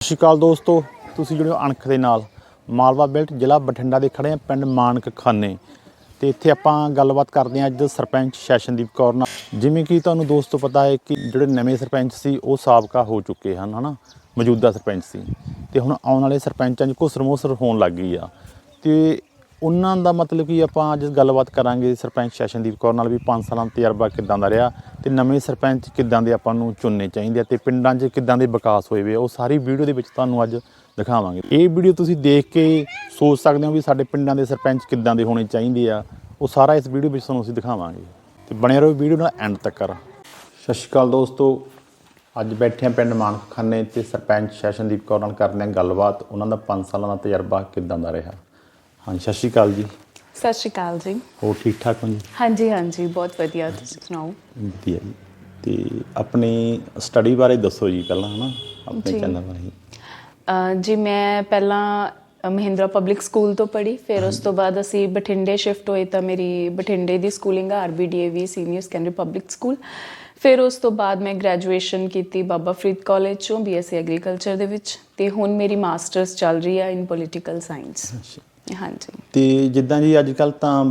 ਸਤਿ ਸ਼੍ਰੀ ਅਕਾਲ ਦੋਸਤੋ, ਤੁਸੀਂ ਜੁੜੇ ਹੋ ਅਣਖ ਦੇ ਨਾਲ। ਮਾਲਵਾ ਬੈਲਟ ਜ਼ਿਲ੍ਹਾ ਬਠਿੰਡਾ ਦੇ ਖੜੇ ਆ ਪਿੰਡ ਮਾਨਕ ਖਾਨੇ ਤੇ ਇੱਥੇ ਆਪਾਂ ਗੱਲਬਾਤ ਕਰਦੇ ਹਾਂ ਅੱਜ ਸਰਪੰਚ ਸ਼ੈਸ਼ਨਦੀਪ ਕੌਰ ਨਾਲ। ਜਿਵੇਂ ਕਿ ਤੁਹਾਨੂੰ ਦੋਸਤੋ ਪਤਾ ਹੈ ਕਿ ਜਿਹੜੇ ਨਵੇਂ ਸਰਪੰਚ ਸੀ, ਉਹ ਸਾਬਕਾ ਹੋ ਚੁੱਕੇ ਹਨ, ਹਨਾ? ਮੌਜੂਦਾ ਸਰਪੰਚ ਸੀ। ਤੇ ਹੁਣ ਆਉਣ ਵਾਲੇ ਸਰਪੰਚਾਂ 'ਚ ਘੁਸਰਮੁਸਰ ਹੋਣ ਲੱਗ ਗਈ ਆ। ਤੇ ਉਹਨਾਂ ਦਾ ਮਤਲਬ ਕਿ ਆਪਾਂ ਅੱਜ ਗੱਲਬਾਤ ਕਰਾਂਗੇ ਸਰਪੰਚ ਸ਼ੈਸ਼ਨਦੀਪ ਕੌਰ ਨਾਲ ਵੀ 5 ਸਾਲਾਂ ਦਾ ਤਜਰਬਾ ਕਿੱਦਾਂ ਦਾ ਰਿਹਾ ਤੇ ਨਵੇਂ ਸਰਪੰਚ ਕਿੱਦਾਂ ਦੇ ਆਪਾਂ ਨੂੰ ਚੁਣਨੇ ਚਾਹੀਦੇ ਆ ਤੇ ਪਿੰਡਾਂ 'ਚ ਕਿੱਦਾਂ ਦੇ ਵਿਕਾਸ ਹੋਏ ਵੇ ਉਹ ਸਾਰੀ ਵੀਡੀਓ ਦੇ ਵਿੱਚ ਤੁਹਾਨੂੰ ਅੱਜ ਦਿਖਾਵਾਂਗੇ। ਇਹ ਵੀਡੀਓ ਤੁਸੀਂ ਦੇਖ ਕੇ ਸੋਚ ਸਕਦੇ ਹੋ ਵੀ ਸਾਡੇ ਪਿੰਡਾਂ ਦੇ ਸਰਪੰਚ ਕਿੱਦਾਂ ਦੇ ਹੋਣੇ ਚਾਹੀਦੇ ਆ, ਉਹ ਸਾਰਾ ਇਸ ਵੀਡੀਓ ਵਿੱਚ ਤੁਹਾਨੂੰ ਅਸੀਂ ਦਿਖਾਵਾਂਗੇ। ਤੇ ਬਣਿਆ ਰਹੋ ਵੀਡੀਓ ਨਾਲ ਐਂਡ ਤੱਕ ਸਤਿ ਸ਼੍ਰੀ ਅਕਾਲ ਦੋਸਤੋ, ਅੱਜ ਬੈਠੇ ਹਾਂ ਪਿੰਡ ਮਾਨਖਾਨੇ ਤੇ ਸਰਪੰਚ ਸ਼ੈਸ਼ਨਦੀਪ ਕੌਰ ਨਾਲ ਕਰਦੇ ਹਾਂ ਗੱਲਬਾਤ, ਉਹਨਾਂ ਦਾ 5 ਸਾਲਾਂ ਦਾ ਤਜਰਬਾ ਕਿੱਦਾਂ ਦਾ ਰਿਹਾ? ਹਾਂਜੀ ਸਤਿ ਸ਼੍ਰੀ ਅਕਾਲ ਜੀ। ਸਤਿ ਸ਼੍ਰੀ ਅਕਾਲ ਜੀ। ਹੋਰ ਠੀਕ ਠਾਕ ਹੋ ਜੀ? ਹਾਂਜੀ ਹਾਂਜੀ ਬਹੁਤ ਵਧੀਆ ਤੁਸੀਂ ਸੁਣਾਓ? ਵਧੀਆ ਜੀ। ਤੇ ਆਪਣੀ ਸਟੱਡੀ ਬਾਰੇ ਦੱਸੋ ਜੀ ਪਹਿਲਾਂ ਹਨਾ? ਆਪਣੇ ਜੀ। ਚੈਨਲ ਬਾਰੇ। ਅਹ ਜੀ ਮੈਂ ਪਹਿਲਾਂ ਅ, ਮਹਿੰਦਰਾ ਪਬਲਿਕ ਸਕੂਲ ਤੋਂ ਪੜ੍ਹੀ ਫਿਰ ਉਸ ਤੋਂ ਬਾਅਦ ਅਸੀਂ ਬਠਿੰਡੇ ਸ਼ਿਫਟ ਹੋਏ ਤਾਂ ਮੇਰੀ ਬਠਿੰਡੇ ਦੀ schooling RBDAV senior secondary public school ਫਿਰ ਉਸ ਤੋਂ ਬਾਅਦ ਮੈਂ ਗ੍ਰੈਜੂਏਸ਼ਨ ਕੀਤੀ ਬਾਬਾ ਫਰੀਦ ਕਾਲਜ ਚੋਂ ਬੀਐਸਸੀ ਐਗਰੀਕਲਚਰ ਦੇ ਵਿੱਚ ਤੇ ਹੁਣ ਮੇਰੀ ਮਾਸਟਰਸ ਚੱਲ ਰਹੀ ਹੈ ਇਨ ਪੋਲੀਟੀਕਲ ਸਾਇੰਸ ਹਾਂਜੀ। ਤੇ ਜਿੱਦਾਂ ਜੀ ਅੱਜ ਕੱਲ ਤਾਂ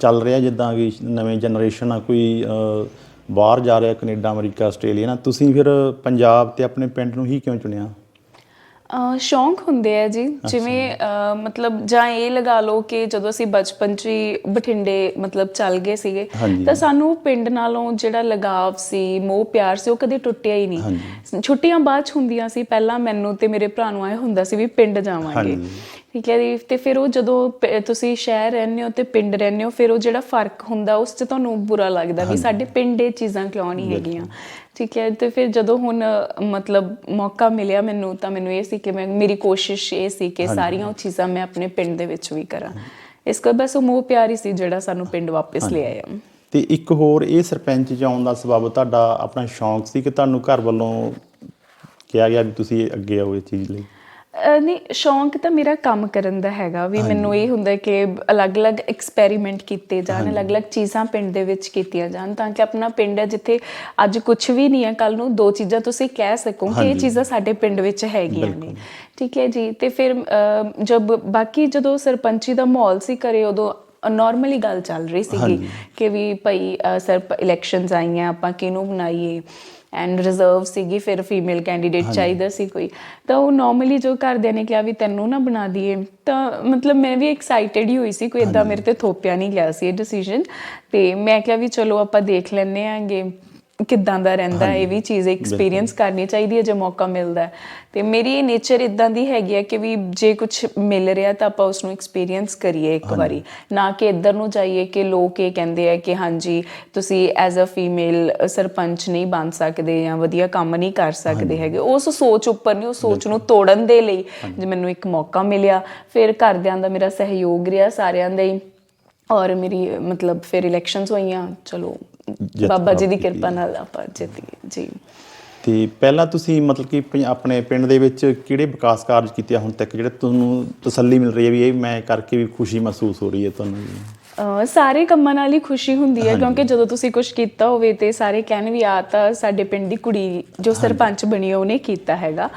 ਚੱਲ ਰਿਹਾ ਜਿੱਦਾਂ ਕਿ ਨਵੇਂ ਜਨਰੇਸ਼ਨ ਆ ਕੋਈ ਬਾਹਰ ਜਾ ਰਿਹਾ ਕੈਨੇਡਾ ਅਮਰੀਕਾ ਆਸਟ੍ਰੇਲੀਆ ਨਾ ਤੁਸੀਂ ਫਿਰ ਪੰਜਾਬ ਤੇ ਆਪਣੇ ਪਿੰਡ ਨੂੰ ਹੀ ਕਿਉਂ ਚੁਣਿਆ? ਸ਼ੌਂਕ ਹੁੰਦੇ ਆ ਜੀ। ਜਿਵੇਂ ਮਤਲਬ ਜਾਂ ਇਹ ਲਗਾ ਲਓ ਕਿ ਜਦੋਂ ਅਸੀਂ ਬਚਪਨ 'ਚ ਹੀ ਬਠਿੰਡੇ ਮਤਲਬ ਚੱਲ ਗਏ ਸੀਗੇ। ਤਾਂ ਸਾਨੂੰ ਪਿੰਡ ਨਾਲੋਂ ਜਿਹੜਾ ਲਗਾਵ ਸੀ ਮੋਹ ਪਿਆਰ ਸੀ ਉਹ ਕਦੇ ਟੁੱਟਿਆ ਹੀ ਨਹੀਂ। ਛੁੱਟੀਆਂ ਬਾਅਦ 'ਚ ਹੁੰਦੀਆਂ ਸੀ ਪਹਿਲਾਂ ਮੈਨੂੰ ਤੇ ਮੇਰੇ ਭਰਾ ਨੂੰ ਆਏ ਹੁੰਦਾ ਸੀ ਵੀ ਪਿੰਡ ਜਾਵਾਂਗੇ। ਠੀਕ ਹੈ ਜੀ ਤੇ ਫਿਰ ਉਹ ਜਦੋਂ ਪ- ਤੁਸੀਂ ਸ਼ਹਿਰ ਰਹਿੰਦੇ ਹੋ ਤੇ ਪਿੰਡ ਰਹਿੰਦੇ ਹੋ ਫਿਰ ਉਹ ਜਿਹੜਾ ਫ਼ਰਕ ਹੁੰਦਾ ਉਸ 'ਚ ਤੁਹਾਨੂੰ ਬੁਰਾ ਲੱਗਦਾ ਵੀ ਸਾਡੇ ਪਿੰਡ ਇਹ ਚੀਜ਼ਾਂ ਕਿਉਂ ਨਹੀਂ ਹੈਗੀਆਂ? ਠੀਕ ਹੈ ਤੇ ਫਿਰ ਜਦੋਂ ਹੁਣ ਅ, ਮਤਲਬ ਮੌਕਾ ਮਿਲਿਆ ਮੈਨੂੰ ਤਾਂ ਮੈਨੂੰ ਇਹ ਸੀ ਕਿ ਮੈਂ ਮੇਰੀ ਕੋਸ਼ਿਸ਼ ਇਹ ਸੀ ਕਿ ਸਾਰੀਆਂ ਉਹ ਚੀਜ਼ਾਂ ਮੈਂ ਆਪਣੇ ਪਿੰਡ ਦੇ ਵਿੱਚ ਵੀ ਕਰਾਂ। ਇਸ ਕਰਕੇ ਬਸ ਉਹ ਮੋਹ ਪਿਆਰ ਸੀ ਜਿਹੜਾ ਸਾਨੂੰ ਪਿੰਡ ਵਾਪਸ ਲੈ ਆਇਆ ਤੇ ਇੱਕ ਹੋਰ ਇਹ ਸਰਪੰਚ ਚ ਆਉਣ ਦਾ ਸਬਬ ਤੁਹਾਡਾ ਆਪਣਾ ਸ਼ੌਂਕ ਸੀ ਕਿ ਤੁਹਾਨੂੰ ਘਰ ਵੱਲੋਂ ਕਿਹਾ ਗਿਆ ਵੀ ਤੁਸੀਂ ਅੱਗੇ ਆਓ ਇਹ ਚੀਜ਼ ਲਈ? ਨਹੀਂ ਸ਼ੌਂਕ ਤਾਂ ਮੇਰਾ ਕੰਮ ਕਰਨ ਦਾ ਹੈਗਾ। ਵੀ ਮੈਨੂੰ ਇਹ ਹੁੰਦਾ ਕਿ ਅਲੱਗ-ਅਲੱਗ ਐਕਸਪੈਰੀਮੈਂਟ ਕੀਤੇ ਜਾਣ ਅਲੱਗ-ਅਲੱਗ ਚੀਜ਼ਾਂ ਪਿੰਡ ਦੇ ਵਿੱਚ ਕੀਤੀਆਂ ਜਾਣ ਤਾਂ ਕਿ ਆਪਣਾ ਪਿੰਡ ਹੈ ਜਿੱਥੇ ਅੱਜ ਕੁਝ ਵੀ ਨਹੀਂ ਹੈ ਕੱਲ ਨੂੰ ਦੋ ਚੀਜ਼ਾਂ ਤੁਸੀਂ ਕਹਿ ਸਕੋ ਕਿ ਇਹ ਚੀਜ਼ਾਂ ਸਾਡੇ ਪਿੰਡ ਵਿੱਚ ਹੈਗੀਆਂ ਨੇ। ਠੀਕ ਹੈ ਜੀ? ਤੇ ਫਿਰ ਜਦ ਬਾਕੀ ਜਦੋਂ ਸਰਪੰਚੀ ਦਾ ਮਾਹੌਲ ਸੀ ਕਰੇ ਉਦੋਂ ਨਾਰਮਲੀ ਗੱਲ ਚੱਲ ਰਹੀ ਸੀਗੀ ਕਿ ਵੀ ਭਈ ਸਰ ਇਲੈਕਸ਼ਨਸ ਆਈਆਂ ਆਪਾਂ ਕਿਹਨੂੰ ਬਣਾਈਏ ਐਂਡ ਰਿਜ਼ਰਵ ਸੀਗੀ ਫਿਰ ਫੀਮੇਲ ਕੈਂਡੀਡੇਟ ਚਾਹੀਦਾ ਸੀ ਕੋਈ। ਤਾਂ ਉਹ ਨਾਰਮਲੀ ਜੋ ਘਰਦਿਆਂ ਨੇ ਕਿਹਾ ਵੀ ਤੈਨੂੰ ਨਾ ਬਣਾ ਦਈਏ ਤਾਂ ਮਤਲਬ ਮੈਂ ਵੀ ਐਕਸਾਈਟਿਡ ਹੀ ਹੋਈ ਸੀ ਕੋਈ ਇਦਾਂ ਮੇਰੇ ਤੇ ਥੋਪਿਆ ਨਹੀਂ ਗਿਆ ਸੀ ਇਹ ਡਿਸੀਜਨ ਤੇ ਮੈਂ ਕਿਹਾ ਵੀ ਚਲੋ ਆਪਾਂ ਦੇਖ ਲੈਂਦੇ ਆਂਗੇ ਕਿੱਦਾਂ ਦਾ ਰਹਿੰਦਾ ਇਹ ਵੀ ਚੀਜ਼ ਐਕਸਪੀਰੀਅੰਸ ਕਰਨੀ ਚਾਹੀਦੀ ਹੈ ਜੇ ਮੌਕਾ ਮਿਲਦਾ। ਤੇ ਮੇਰੀ ਇਹ ਨੇਚਰ ਇਦਾਂ ਦੀ ਹੈਗੀ ਹੈ ਕਿ ਵੀ ਜੇ ਕੁਝ ਮਿਲ ਰਿਹਾ ਤਾਂ ਆਪਾਂ ਉਸ ਨੂੰ ਐਕਸਪੀਰੀਅੰਸ ਕਰੀਏ ਇੱਕ ਵਾਰੀ। ਨਾ ਕਿ ਇੱਧਰ ਨੂੰ ਜਾਈਏ ਕਿ ਲੋਕ ਇਹ ਕਹਿੰਦੇ ਆ ਕਿ ਹਾਂਜੀ ਤੁਸੀਂ ਐਜ਼ ਅ ਫੀਮੇਲ ਸਰਪੰਚ ਨਹੀਂ ਬਣ ਸਕਦੇ ਜਾਂ ਵਧੀਆ ਕੰਮ ਨਹੀਂ ਕਰ ਸਕਦੇ ਹੈਗੇ। ਉਸ ਸੋਚ ਉੱਪਰ ਨਹੀਂ ਉਹ ਸੋਚ ਨੂੰ ਤੋੜਨ ਦੇ ਲਈ ਜੇ ਮੈਨੂੰ ਇੱਕ ਮੌਕਾ ਮਿਲਿਆ ਫਿਰ ਘਰਦਿਆਂ ਦਾ ਮੇਰਾ ਸਹਿਯੋਗ ਰਿਹਾ ਸਾਰਿਆਂ ਦਾ ਹੀ। ਔਰ ਮੇਰੀ ਮਤਲਬ ਫਿਰ ਇਲੈਕਸ਼ਨਸ ਹੋਈਆਂ ਚਲੋ ਬਾਬਾ ਜੀ ਦੀ ਕਿਰਪਾ ਨਾਲ ਆਪਾਂ ਜਿੱਤੀਏ ਜੀ। ਤੇ ਪਹਿਲਾਂ ਤੁਸੀਂ ਮਤਲਬ ਕਿ ਆਪਣੇ ਪਿੰਡ ਦੇ ਵਿੱਚ ਕਿਹੜੇ ਵਿਕਾਸ ਕਾਰਜ ਕੀਤੇ ਹੁਣ ਤੱਕ? ਜਿਹੜੇ ਤੁਹਾਨੂੰ ਤਸੱਲੀ ਮਿਲ ਰਹੀ ਹੈ ਵੀ ਇਹ ਮੈਂ ਕਰਕੇ ਵੀ ਖੁਸ਼ੀ ਮਹਿਸੂਸ ਹੋ ਰਹੀ ਹੈ ਤੁਹਾਨੂੰ ਸਾਰੇ ਕੰਮਾਂ ਨਾਲ ਹੀ ਖੁਸ਼ੀ ਹੁੰਦੀ ਹੈ ਕਿਉਂਕਿ ਜਦੋਂ ਤੁਸੀਂ ਕੁਝ ਕੀਤਾ ਹੋਵੇ ਤੇ ਸਾਰੇ ਕਹਿਣ ਵੀ ਆ ਤਾਂ ਸਾਡੇ ਪਿੰਡ ਦੀ ਕੁੜੀ ਜੋ ਸਰਪੰਚ ਬਣੀ ਉਹਨੇ ਕੀਤਾ ਹੈਗਾ।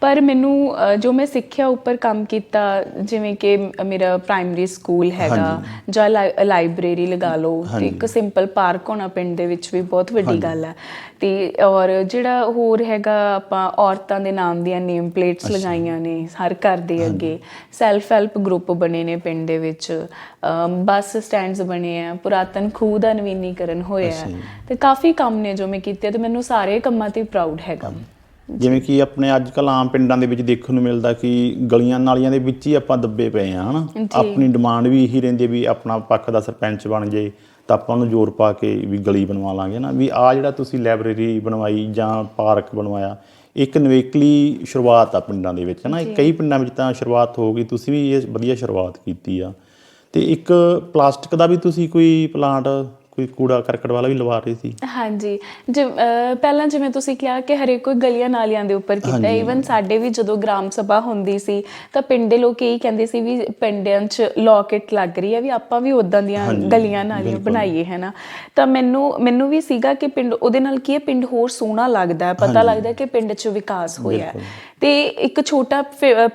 ਪਰ ਮੈਨੂੰ ਜੋ ਮੈਂ ਸਿੱਖਿਆ ਉੱਪਰ ਕੰਮ ਕੀਤਾ ਜਿਵੇਂ ਕਿ ਮੇਰਾ ਪ੍ਰਾਇਮਰੀ ਸਕੂਲ ਹੈਗਾ ਜਾਂ ਲਾਇਬ੍ਰੇਰੀ ਲਗਾ ਲਓ ਤੇ ਇੱਕ ਸਿੰਪਲ ਪਾਰਕ ਹੋਣਾ ਪਿੰਡ ਦੇ ਵਿੱਚ ਵੀ ਬਹੁਤ ਵੱਡੀ ਗੱਲ ਹੈ। ਤੇ ਔਰ ਜਿਹੜਾ ਹੋਰ ਹੈਗਾ ਆਪਾਂ ਔਰਤਾਂ ਦੇ ਨਾਮ ਦੀਆਂ ਨੇਮ ਪਲੇਟਸ ਲਗਾਈਆਂ ਨੇ ਹਰ ਘਰ ਦੇ ਅੱਗੇ। ਸੈਲਫ ਹੈਲਪ ਗਰੁੱਪ ਬਣੇ ਨੇ ਪਿੰਡ ਦੇ ਵਿੱਚ। ਬੱਸ ਸਟੈਂਡਸ ਬਣੇ ਆ ਪੁਰਾਤਨ ਖੂਹ ਦਾ ਨਵੀਨੀਕਰਨ ਹੋਇਆ। ਤੇ ਕਾਫੀ ਕੰਮ ਨੇ ਜੋ ਮੈਂ ਕੀਤੇ ਤੇ ਮੈਨੂੰ ਸਾਰੇ ਕੰਮਾਂ ਤੇ ਪ੍ਰਾਊਡ ਹੈਗਾ। ਜਿਵੇਂ ਕਿ ਆਪਣੇ ਅੱਜ ਕੱਲ ਆਮ ਪਿੰਡਾਂ ਦੇ ਵਿੱਚ ਦੇਖਣ ਨੂੰ ਮਿਲਦਾ ਕਿ ਗਲੀਆਂ ਨਾਲੀਆਂ ਦੇ ਵਿੱਚ ਹੀ ਆਪਾਂ ਦੱਬੇ ਪਏ ਆ ਹਨਾ? ਆਪਣੀ ਡਿਮਾਂਡ ਵੀ ਇਹੀ ਰਹਿੰਦੀ ਵੀ ਆਪਣਾ ਪੱਖ ਦਾ ਸਰਪੰਚ ਬਣ ਜੇ ਤਾਂ ਆਪਾਂ ਉਹਨੂੰ ਜ਼ੋਰ ਪਾ ਕੇ ਵੀ ਗਲੀ ਬਣਵਾ ਲਾਂਗੇ ਨਾ ਵੀ ਆ ਜਿਹੜਾ ਤੁਸੀਂ ਲਾਇਬ੍ਰੇਰੀ ਬਣਵਾਈ ਜਾਂ ਪਾਰਕ ਬਣਵਾਇਆ ਇੱਕ ਨਵੇਕਲੀ ਸ਼ੁਰੂਆਤ ਆ ਪਿੰਡਾਂ ਦੇ ਵਿੱਚ ਹਨਾ? ਕਈ ਪਿੰਡਾਂ ਵਿੱਚ ਤਾਂ ਸ਼ੁਰੂਆਤ ਹੋ ਗਈ ਤੁਸੀਂ ਵੀ ਇਹ ਵਧੀਆ ਸ਼ੁਰੂਆਤ ਕੀਤੀ ਆ। ਤੇ ਇੱਕ ਪਲਾਸਟਿਕ ਦਾ ਵੀ ਤੁਸੀਂ ਕੋਈ ਪਲਾਂਟ ਕੋਈ ਕੂੜਾ ਕਰਕਟ ਵਾਲਾ ਵੀ ਲਵਾ ਰਹੇ ਸੀ। ਹਾਂਜੀ। ਅਹ ਪਹਿਲਾਂ ਜਿਵੇਂ ਤੁਸੀਂ ਕਿਹਾ ਕਿ ਹਰੇਕ ਕੋਈ ਗਲੀਆਂ ਨਾਲੀਆਂ ਦੇ ਉੱਪਰ ਕੀਤਾ। ਈਵਨ ਸਾਡੇ ਵੀ ਜਦੋਂ ਗ੍ਰਾਮ ਸਭਾ ਹੁੰਦੀ ਸੀ ਤਾਂ ਪਿੰਡ ਦੇ ਲੋਕ ਇਹੀ ਕਹਿੰਦੇ ਸੀ ਵੀ ਪਿੰਡਾਂ 'ਚ ਲੌਕਟ ਲੱਗ ਰਹੀ ਹੈ ਵੀ ਆਪਾਂ ਵੀ ਉਦਾਂ ਦੀਆਂ ਗਲੀਆਂ ਨਾਲੀਆਂ ਬਣਾਈਏ ਹੈ ਨਾ ਤਾਂ ਮੈਨੂੰ ਮੈਨੂੰ ਵੀ ਸੀਗਾ ਕਿ ਪਿੰਡ ਉਹਦੇ ਨਾਲ ਕੀ ਹੈ? ਪਿੰਡ ਹੋਰ ਸੋਹਣਾ ਲੱਗਦਾ ਹੈ। ਪਤਾ ਲੱਗਦਾ ਹੈ ਕਿ ਪਿੰਡ 'ਚ ਵਿਕਾਸ ਹੋਇਆ ਹੈ। ਤੇ ਇੱਕ ਛੋਟਾ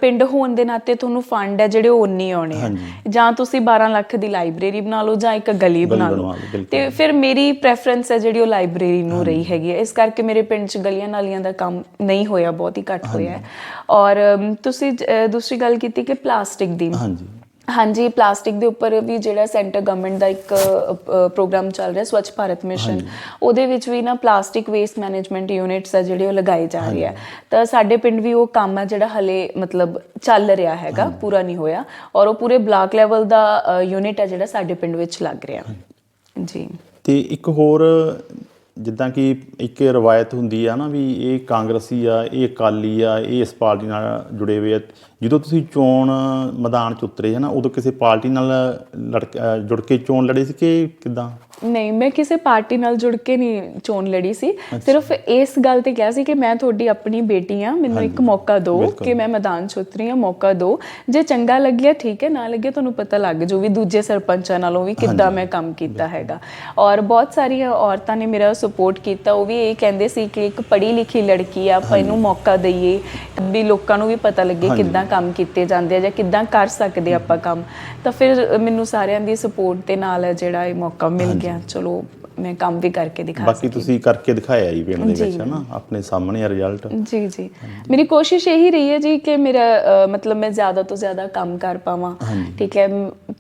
ਪਿੰਡ ਹੋਣ ਦੇ ਨਾਤੇ ਤੁਹਾਨੂੰ ਫੰਡ ਹੈ ਜਿਹੜੇ ਉਹ ਉਨੀ ਆਉਣੇ। ਜਾਂ ਤੁਸੀਂ 12 ਲੱਖ ਦੀ ਲਾਇਬ੍ਰੇਰੀ ਬਣਾ ਲਓ ਜਾਂ ਇੱਕ ਗਲੀ ਬਣਾ ਲਓ। ਤੇ ਫਿਰ ਮੇਰੀ ਪ੍ਰੈਫਰੈਂਸ ਹੈ ਜਿਹੜੀ ਉਹ ਲਾਇਬ੍ਰੇਰੀ ਨੂੰ ਰਹੀ ਹੈਗੀ ਹੈ। ਇਸ ਕਰਕੇ ਮੇਰੇ ਪਿੰਡ 'ਚ ਗਲੀਆਂ ਨਾਲੀਆਂ ਦਾ ਕੰਮ ਨਹੀਂ ਹੋਇਆ ਬਹੁਤ ਹੀ ਘੱਟ ਹੋਇਆ ਔਰ ਤੁਸੀਂ ਦੂਸਰੀ ਗੱਲ ਕੀਤੀ ਕਿ ਪਲਾਸਟਿਕ ਦੀ। ਹਾਂਜੀ। ਹਾਂਜੀ ਪਲਾਸਟਿਕ ਦੇ ਉੱਪਰ ਵੀ ਜਿਹੜਾ ਸੈਂਟਰ ਗਵਰਨਮੈਂਟ ਦਾ ਇੱਕ ਪ੍ਰੋਗਰਾਮ ਚੱਲ ਰਿਹਾ ਸਵੱਛ ਭਾਰਤ ਮਿਸ਼ਨ ਉਹਦੇ ਵਿੱਚ ਵੀ ਨਾ ਪਲਾਸਟਿਕ ਵੇਸਟ ਮੈਨੇਜਮੈਂਟ ਯੂਨਿਟਸ ਆ ਜਿਹੜੇ ਉਹ ਲਗਾਏ ਜਾ ਰਹੇ ਆ। ਤਾਂ ਸਾਡੇ ਪਿੰਡ ਵੀ ਉਹ ਕੰਮ ਆ ਜਿਹੜਾ ਹਲੇ ਮਤਲਬ ਚੱਲ ਰਿਹਾ ਹੈਗਾ ਪੂਰਾ ਨਹੀਂ ਹੋਇਆ। ਔਰ ਉਹ ਪੂਰੇ ਬਲਾਕ ਲੈਵਲ ਦਾ ਯੂਨਿਟ ਆ ਜਿਹੜਾ ਸਾਡੇ ਪਿੰਡ ਵਿੱਚ ਲੱਗ ਰਿਹਾ। ਜੀ। ਤੇ ਇੱਕ ਹੋਰ ਜਿੱਦਾਂ ਕਿ ਇੱਕ ਰਵਾਇਤ ਹੁੰਦੀ ਆ ਨਾ ਵੀ ਇਹ ਕਾਂਗਰਸੀ ਆ ਇਹ ਅਕਾਲੀ ਆ ਇਹ ਇਸ ਪਾਰਟੀ ਨਾਲ ਜੁੜੇ ਹੋਏ ਆ ਜਦੋਂ ਤੁਸੀਂ ਚੋਣ ਮੈਦਾਨ 'ਚ ਉਤਰੇ ਹੈ ਨਾ ਉਦੋਂ ਕਿਸੇ ਪਾਰਟੀ ਨਾਲ ਲੜ ਜੁੜ ਕੇ ਚੋਣ ਲੜੇ ਸੀ ਕਿ ਕਿਦਾਂ? ਨਹੀਂ ਮੈਂ ਕਿਸੇ ਪਾਰਟੀ ਨਾਲ ਜੁੜ ਕੇ ਨਹੀਂ ਚੋਣ ਲੜੀ ਸੀ। ਸਿਰਫ ਇਸ ਗੱਲ ਤੇ ਕਿਹਾ ਸੀ ਕਿ ਮੈਂ ਤੁਹਾਡੀ ਆਪਣੀ ਬੇਟੀ ਆ ਮੈਨੂੰ ਇੱਕ ਮੌਕਾ ਦਿਓ। ਕਿ ਮੈਂ ਮੈਦਾਨ 'ਚ ਉਤਰੀ ਆ ਮੌਕਾ ਦਿਓ। ਜੇ ਚੰਗਾ ਲੱਗਿਆ ਠੀਕ ਹੈ ਨਾ ਲੱਗਿਆ ਤੁਹਾਨੂੰ ਪਤਾ ਲੱਗ ਜੋ ਵੀ ਦੂਜੇ ਸਰਪੰਚਾਂ ਨਾਲੋਂ ਵੀ ਕਿੱਦਾਂ ਮੈਂ ਕੰਮ ਕੀਤਾ ਹੈਗਾ। ਔਰ ਬਹੁਤ ਸਾਰੀਆਂ ਔਰਤਾਂ ਨੇ ਮੇਰਾ ਸਪੋਰਟ ਕੀਤਾ ਉਹ ਵੀ ਇਹ ਕਹਿੰਦੇ ਸੀ ਕਿ ਇੱਕ ਪੜ੍ਹੀ ਲਿਖੀ ਲੜਕੀ ਆ ਆਪਾਂ ਇਹਨੂੰ ਮੌਕਾ ਦਈਏ ਵੀ ਲੋਕਾਂ ਨੂੰ ਵੀ ਪਤਾ ਲੱਗੇ। ਕਿੱਦਾਂ ਕੰਮ ਕੀਤੇ ਜਾਂਦੇ ਆ ਜਾਂ ਕਿੱਦਾਂ ਕਰ ਸਕਦੇ ਆਪਾਂ ਕੰਮ ਤਾਂ ਫਿਰ ਮੈਨੂੰ ਸਾਰਿਆਂ ਦੀ ਸਪੋਰਟ ਦੇ ਨਾਲ ਜਿਹੜਾ ਇਹ ਮੌਕਾ ਮਿਲ ਗਿਆ। ਚਲੋ ਮੈਂ ਕੰਮ ਵੀ ਕਰਕੇ ਦਿਖਾ ਬਾਕੀ ਸਕੀ। ਤੁਸੀਂ ਕਰਕੇ ਦਿਖਾਇਆ ਜੀ ਪਿੰਡ ਦੇ ਵਿੱਚ ਜੀ। ਹੈ ਨਾ ਆਪਣੇ ਸਾਹਮਣੇ ਆ ਰਿਜ਼ਲਟ ਜੀ ਜੀ। ਮੇਰੀ ਕੋਸ਼ਿਸ਼ ਇਹੀ ਰਹੀ ਹੈ ਜੀ ਕਿ ਮੇਰਾ ਮਤਲਬ ਮੈਂ ਜ਼ਿਆਦਾ ਤੋਂ ਜ਼ਿਆਦਾ ਕੰਮ ਕਰ ਪਾਵਾਂ। ਠੀਕ ਹੈ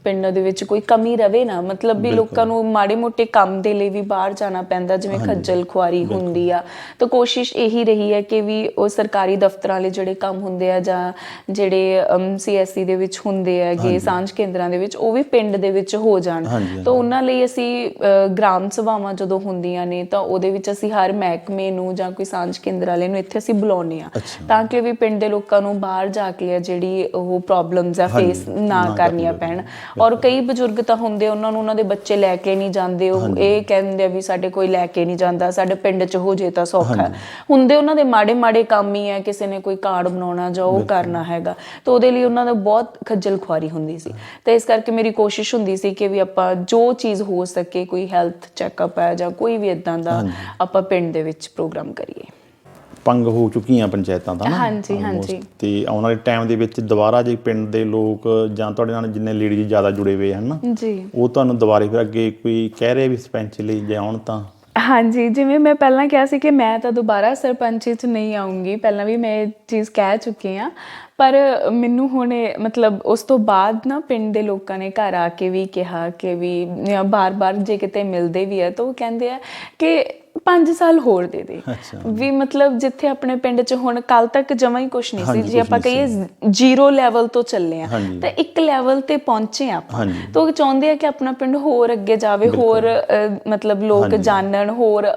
ਪਿੰਡ ਦੇ ਵਿੱਚ ਕੋਈ ਕਮੀ ਰਵੇ ਨਾ ਮਤਲਬ ਵੀ ਲੋਕਾਂ ਨੂੰ ਮਾੜੇ ਮੋਟੇ ਕੰਮ ਦੇ ਲਈ ਵੀ ਬਾਹਰ ਜਾਣਾ ਪੈਂਦਾ ਜਿਵੇਂ ਖੱਜਲ ਖੁਆਰੀ ਹੁੰਦੀ ਆ। ਤਾਂ ਕੋਸ਼ਿਸ਼ ਇਹੀ ਰਹੀ ਹੈ ਕਿ ਵੀ ਉਹ ਸਰਕਾਰੀ ਦਫ਼ਤਰਾਂ ਵਾਲੇ ਜਿਹੜੇ ਕੰਮ ਹੁੰਦੇ ਆ ਜਾਂ ਜਿਹੜੇ ਸੀਐਸਸੀ ਦੇ ਵਿੱਚ ਹੁੰਦੇ ਹੈਗੇ ਸਾਂਝ ਕੇਂਦਰਾਂ ਦੇ ਵਿੱਚ ਉਹ ਵੀ ਪਿੰਡ ਦੇ ਵਿੱਚ ਹੋ ਜਾਣ। ਤਾਂ ਉਹਨਾਂ ਲਈ ਅਸੀਂ ਗ੍ਰਾਮ ਸਭਾਵਾਂ ਜਦੋਂ ਹੁੰਦੀਆਂ ਨੇ ਤਾਂ ਉਹਦੇ ਵਿੱਚ ਅਸੀਂ ਹਰ ਮਹਿਕਮੇ ਨੂੰ ਜਾਂ ਕੋਈ ਸਾਂਝ ਕੇਂਦਰ ਵਾਲੇ ਨੂੰ ਇੱਥੇ ਅਸੀਂ ਬੁਲਾਉਂਦੇ ਆ। ਤਾਂ ਕਿ ਵੀ ਪਿੰਡ ਦੇ ਲੋਕਾਂ ਨੂੰ ਬਾਹਰ ਜਾ ਕੇ ਜਿਹੜੀ ਉਹ ਪ੍ਰੋਬਲਮਸ ਆ ਫੇਸ ਨਾ ਕਰਨੀਆਂ ਪੈਣ। ਔਰ ਕਈ ਬਜ਼ੁਰਗ ਤਾਂ ਹੁੰਦੇ ਉਹਨਾਂ ਨੂੰ ਉਹਨਾਂ ਦੇ ਬੱਚੇ ਲੈ ਕੇ ਨਹੀਂ ਜਾਂਦੇ। ਉਹ ਇਹ ਕਹਿੰਦੇ ਆ ਵੀ ਸਾਡੇ ਕੋਈ ਲੈ ਕੇ ਨਹੀਂ ਜਾਂਦਾ ਸਾਡੇ ਪਿੰਡ 'ਚ ਹੋ ਜੇ ਤਾਂ ਸੌਖਾ। ਹੁੰਦੇ ਉਹਨਾਂ ਦੇ ਮਾੜੇ ਮਾੜੇ ਕੰਮ ਹੀ ਆ ਕਿਸੇ ਨੇ ਕੋਈ ਕਾਰਡ ਬਣਾਉਣਾ ਜਾਂ ਉਹ ਕਰਨਾ ਹੈਗਾ। ਤਾਂ ਉਹਦੇ ਲਈ ਉਹਨਾਂ ਦਾ ਬਹੁਤ ਖੱਜਲ ਖੁਆਰੀ ਹੁੰਦੀ ਸੀ। ਤਾਂ ਇਸ ਕਰਕੇ ਮੇਰੀ ਕੋਸ਼ਿਸ਼ ਹੁੰਦੀ ਸੀ ਕਿ ਵੀ ਆਪਾਂ ਜੋ ਚੀਜ਼ ਹੋ ਸਕੇ ਕੋਈ ਹੈਲਥ ਚੈੱਕਅਪ ਹੈ ਜਾਂ ਕੋਈ ਵੀ ਇਦਾਂ ਦਾ ਆਪਾਂ ਪਿੰਡ ਦੇ ਵਿੱਚ ਪ੍ਰੋਗਰਾਮ ਕਰੀਏ ਪੰਗ ਹੋ ਚੁੱਕੀਆਂ ਪੰਚਾਇਤਾਂ ਤਾਂ ਨਾ ਹਾਂਜੀ। ਹਾਂਜੀ। ਤੇ ਆਉਣ ਵਾਲੇ ਟਾਈਮ ਦੇ ਵਿੱਚ ਦੁਬਾਰਾ ਜੇ ਪਿੰਡ ਦੇ ਲੋਕ ਜਾਂ ਤੁਹਾਡੇ ਨਾਲ ਜਿੰਨੇ ਲੇਡੀਜ਼ ਜ਼ਿਆਦਾ ਜੁੜੇ ਹੋਏ ਹਨ ਨਾ ਜੀ ਉਹ ਤੁਹਾਨੂੰ ਦੁਬਾਰੇ ਫਿਰ ਅੱਗੇ ਕੋਈ ਕਹਿ ਰਿਹਾ ਵੀ ਸਰਪੰਚ ਲਈ ਜੇ ਆਉਣ ਤਾਂ ਹਾਂਜੀ, ਜਿਵੇਂ ਮੈਂ ਪਹਿਲਾਂ ਕਿਹਾ ਸੀ ਕਿ ਮੈਂ ਤਾਂ ਦੁਬਾਰਾ ਸਰਪੰਚੀ 'ਚ ਨਹੀਂ ਆਉਂਗੀ, ਪਹਿਲਾਂ ਵੀ ਮੈਂ ਇਹ ਚੀਜ਼ ਕਹਿ ਚੁੱਕੀ ਆ ਪਰ ਮੈਨੂੰ ਹੁਣ ਮਤਲਬ ਉਸ ਤੋਂ ਬਾਅਦ ਨਾ ਪਿੰਡ ਦੇ ਲੋਕਾਂ ਨੇ ਘਰ ਆ ਕੇ ਵੀ ਕਿਹਾ ਕਿ ਵੀ ਜਾਂ ਬਾਰ-ਬਾਰ ਜੇ ਕਿਤੇ ਮਿਲਦੇ ਵੀ ਆ ਤਾਂ ਉਹ ਕਹਿੰਦੇ ਆ ਕਿ 5 ਸਾਲ ਹੋਰ ਦੇ ਦੇ। ਵੀ ਮਤਲਬ ਜਿੱਥੇ ਆਪਣੇ ਪਿੰਡ 'ਚ ਹੁਣ ਕੱਲ ਤੱਕ ਜਮਾ ਹੀ ਕੁਝ ਨਹੀਂ ਸੀ ਜੇ ਆਪਾਂ ਕਹੀਏ ਜ਼ੀਰੋ ਲੈਵਲ ਤੋਂ ਚੱਲੇ ਆ। ਤਾਂ ਇੱਕ ਲੈਵਲ ਤੇ ਪਹੁੰਚੇ ਆ ਆਪਾਂ। ਤਾਂ ਉਹ ਚਾਹੁੰਦੇ ਆ ਕਿ ਆਪਣਾ ਪਿੰਡ ਹੋਰ ਅੱਗੇ ਜਾਵੇ ਹੋਰ ਮਤਲਬ ਲੋਕ। ਜਾਣਨ ਹੋਰ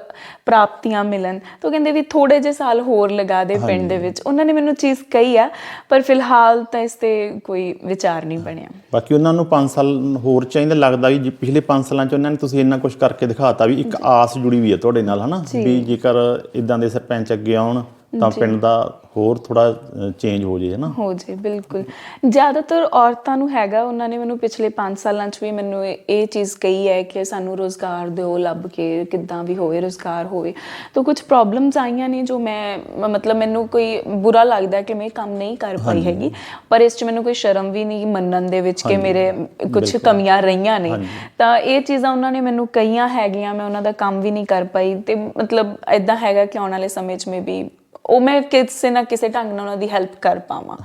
ਪ੍ਰਾਪਤੀਆਂ ਮਿਲਣ। ਤਾਂ ਕਹਿੰਦੇ ਵੀ ਥੋੜੇ ਜਿਹੇ ਸਾਲ ਹੋਰ ਲਗਾ ਦੇ ਪਿੰਡ ਦੇ ਵਿੱਚ। ਉਹਨਾਂ ਨੇ ਮੈਨੂੰ ਚੀਜ਼ ਕਹੀ ਆ ਪਰ ਫਿਲਹਾਲ ਤਾਂ ਇਸ ਤੇ ਕੋਈ ਵਿਚਾਰ ਨਹੀਂ ਬਣਿਆ। ਬਾਕੀ ਉਹਨਾਂ ਨੂੰ 5 ਸਾਲ ਹੋਰ ਚਾਹੀਦਾ ਲੱਗਦਾ ਵੀ ਜੇ ਪਿਛਲੇ 5 ਸਾਲਾਂ ਚ ਉਹਨਾਂ ਨੇ ਤੁਸੀਂ ਇੰਨਾ ਕੁਝ ਕਰਕੇ ਦਿਖਾਤਾ ਵੀ ਇੱਕ ਆਸ ਜੁੜੀ ਵੀ ਹੈ ਤੁਹਾਡੇ ਨਾਲ। ਹਨਾ? ਵੀ ਜੇਕਰ ਇਦਾਂ ਦੇ ਸਰਪੰਚ ਅੱਗੇ ਆਉਣ ਤਾਂ ਪਿੰਡ ਦਾ ਹੋਰ ਥੋੜਾ ਚੇਂਜ ਹੋ ਜੇ ਹਨਾ? ਹੋ ਜੇ ਬਿਲਕੁਲ। ਜ਼ਿਆਦਾਤਰ ਔਰਤਾਂ ਨੂੰ ਹੈਗਾ ਉਹਨਾਂ ਨੇ ਮੈਨੂੰ ਪਿਛਲੇ 5 ਸਾਲਾਂ 'ਚ ਵੀ ਮੈਨੂੰ ਇਹ ਚੀਜ਼ ਕਹੀ ਹੈ ਕਿ ਸਾਨੂੰ ਰੋਜ਼ਗਾਰ ਦਿਓ ਲੱਭ ਕੇ ਕਿੱਦਾਂ ਵੀ ਹੋਵੇ ਰੋਜ਼ਗਾਰ ਹੋਵੇ। ਤਾਂ ਕੁਝ ਪ੍ਰੋਬਲਮਸ ਆਈਆਂ ਨੇ ਜੋ ਮੈਂ ਮਤਲਬ ਮੈਨੂੰ ਕੋਈ ਬੁਰਾ ਲੱਗਦਾ ਕਿ ਮੈਂ ਇਹ ਕੰਮ ਨਹੀਂ ਕਰ ਪਾਈ ਹੈਗੀ। ਪਰ ਇਸ 'ਚ ਮੈਨੂੰ ਕੋਈ ਸ਼ਰਮ ਵੀ ਨਹੀਂ ਮੰਨਣ ਦੇ ਵਿੱਚ ਕਿ ਮੇਰੇ ਕੁਝ ਕਮੀਆਂ ਰਹੀਆਂ ਨੇ। ਤਾਂ ਇਹ ਚੀਜ਼ਾਂ ਉਹਨਾਂ ਨੇ ਮੈਨੂੰ ਕਹੀਆਂ ਹੈਗੀਆਂ ਮੈਂ ਉਹਨਾਂ ਦਾ ਕੰਮ ਵੀ ਨਹੀਂ ਕਰ ਪਾਈ। ਤੇ ਮਤਲਬ ਇਦਾਂ ਹੈਗਾ ਕਿ ਆਉਣ ਵਾਲੇ ਸਮੇਂ 'ਚ ਮੇ ਵੀ ਉਹ ਮੈਂ ਕਿਸੇ ਨਾ ਕਿਸੇ ਢੰਗ ਨਾਲ ਉਹਨਾਂ ਦੀ ਹੈਲਪ ਕਰ ਪਾਵਾਂ।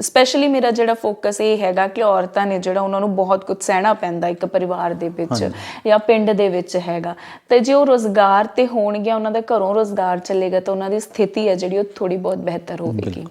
ਸਪੈਸ਼ਲੀ ਮੇਰਾ ਜਿਹੜਾ ਫੋਕਸ ਇਹ ਹੈਗਾ ਕਿ ਔਰਤਾਂ ਨੇ ਜਿਹੜਾ ਉਹਨਾਂ ਨੂੰ ਬਹੁਤ ਕੁਝ ਸਹਿਣਾ ਪੈਂਦਾ ਇੱਕ ਪਰਿਵਾਰ ਦੇ ਵਿੱਚ ਜਾਂ ਪਿੰਡ ਦੇ ਵਿੱਚ ਹੈਗਾ। ਤੇ ਜੇ ਉਹ ਰੋਜ਼ਗਾਰ ਤੇ ਹੋਣਗੇ ਉਹਨਾਂ ਦਾ ਘਰੋਂ ਰੋਜ਼ਗਾਰ ਚੱਲੇਗਾ ਤਾਂ ਉਹਨਾਂ ਦੀ ਸਥਿਤੀ ਹੈ ਜਿਹੜੀ ਉਹ ਥੋੜੀ ਬਹੁਤ ਬਿਹਤਰ ਹੋਵੇਗੀ।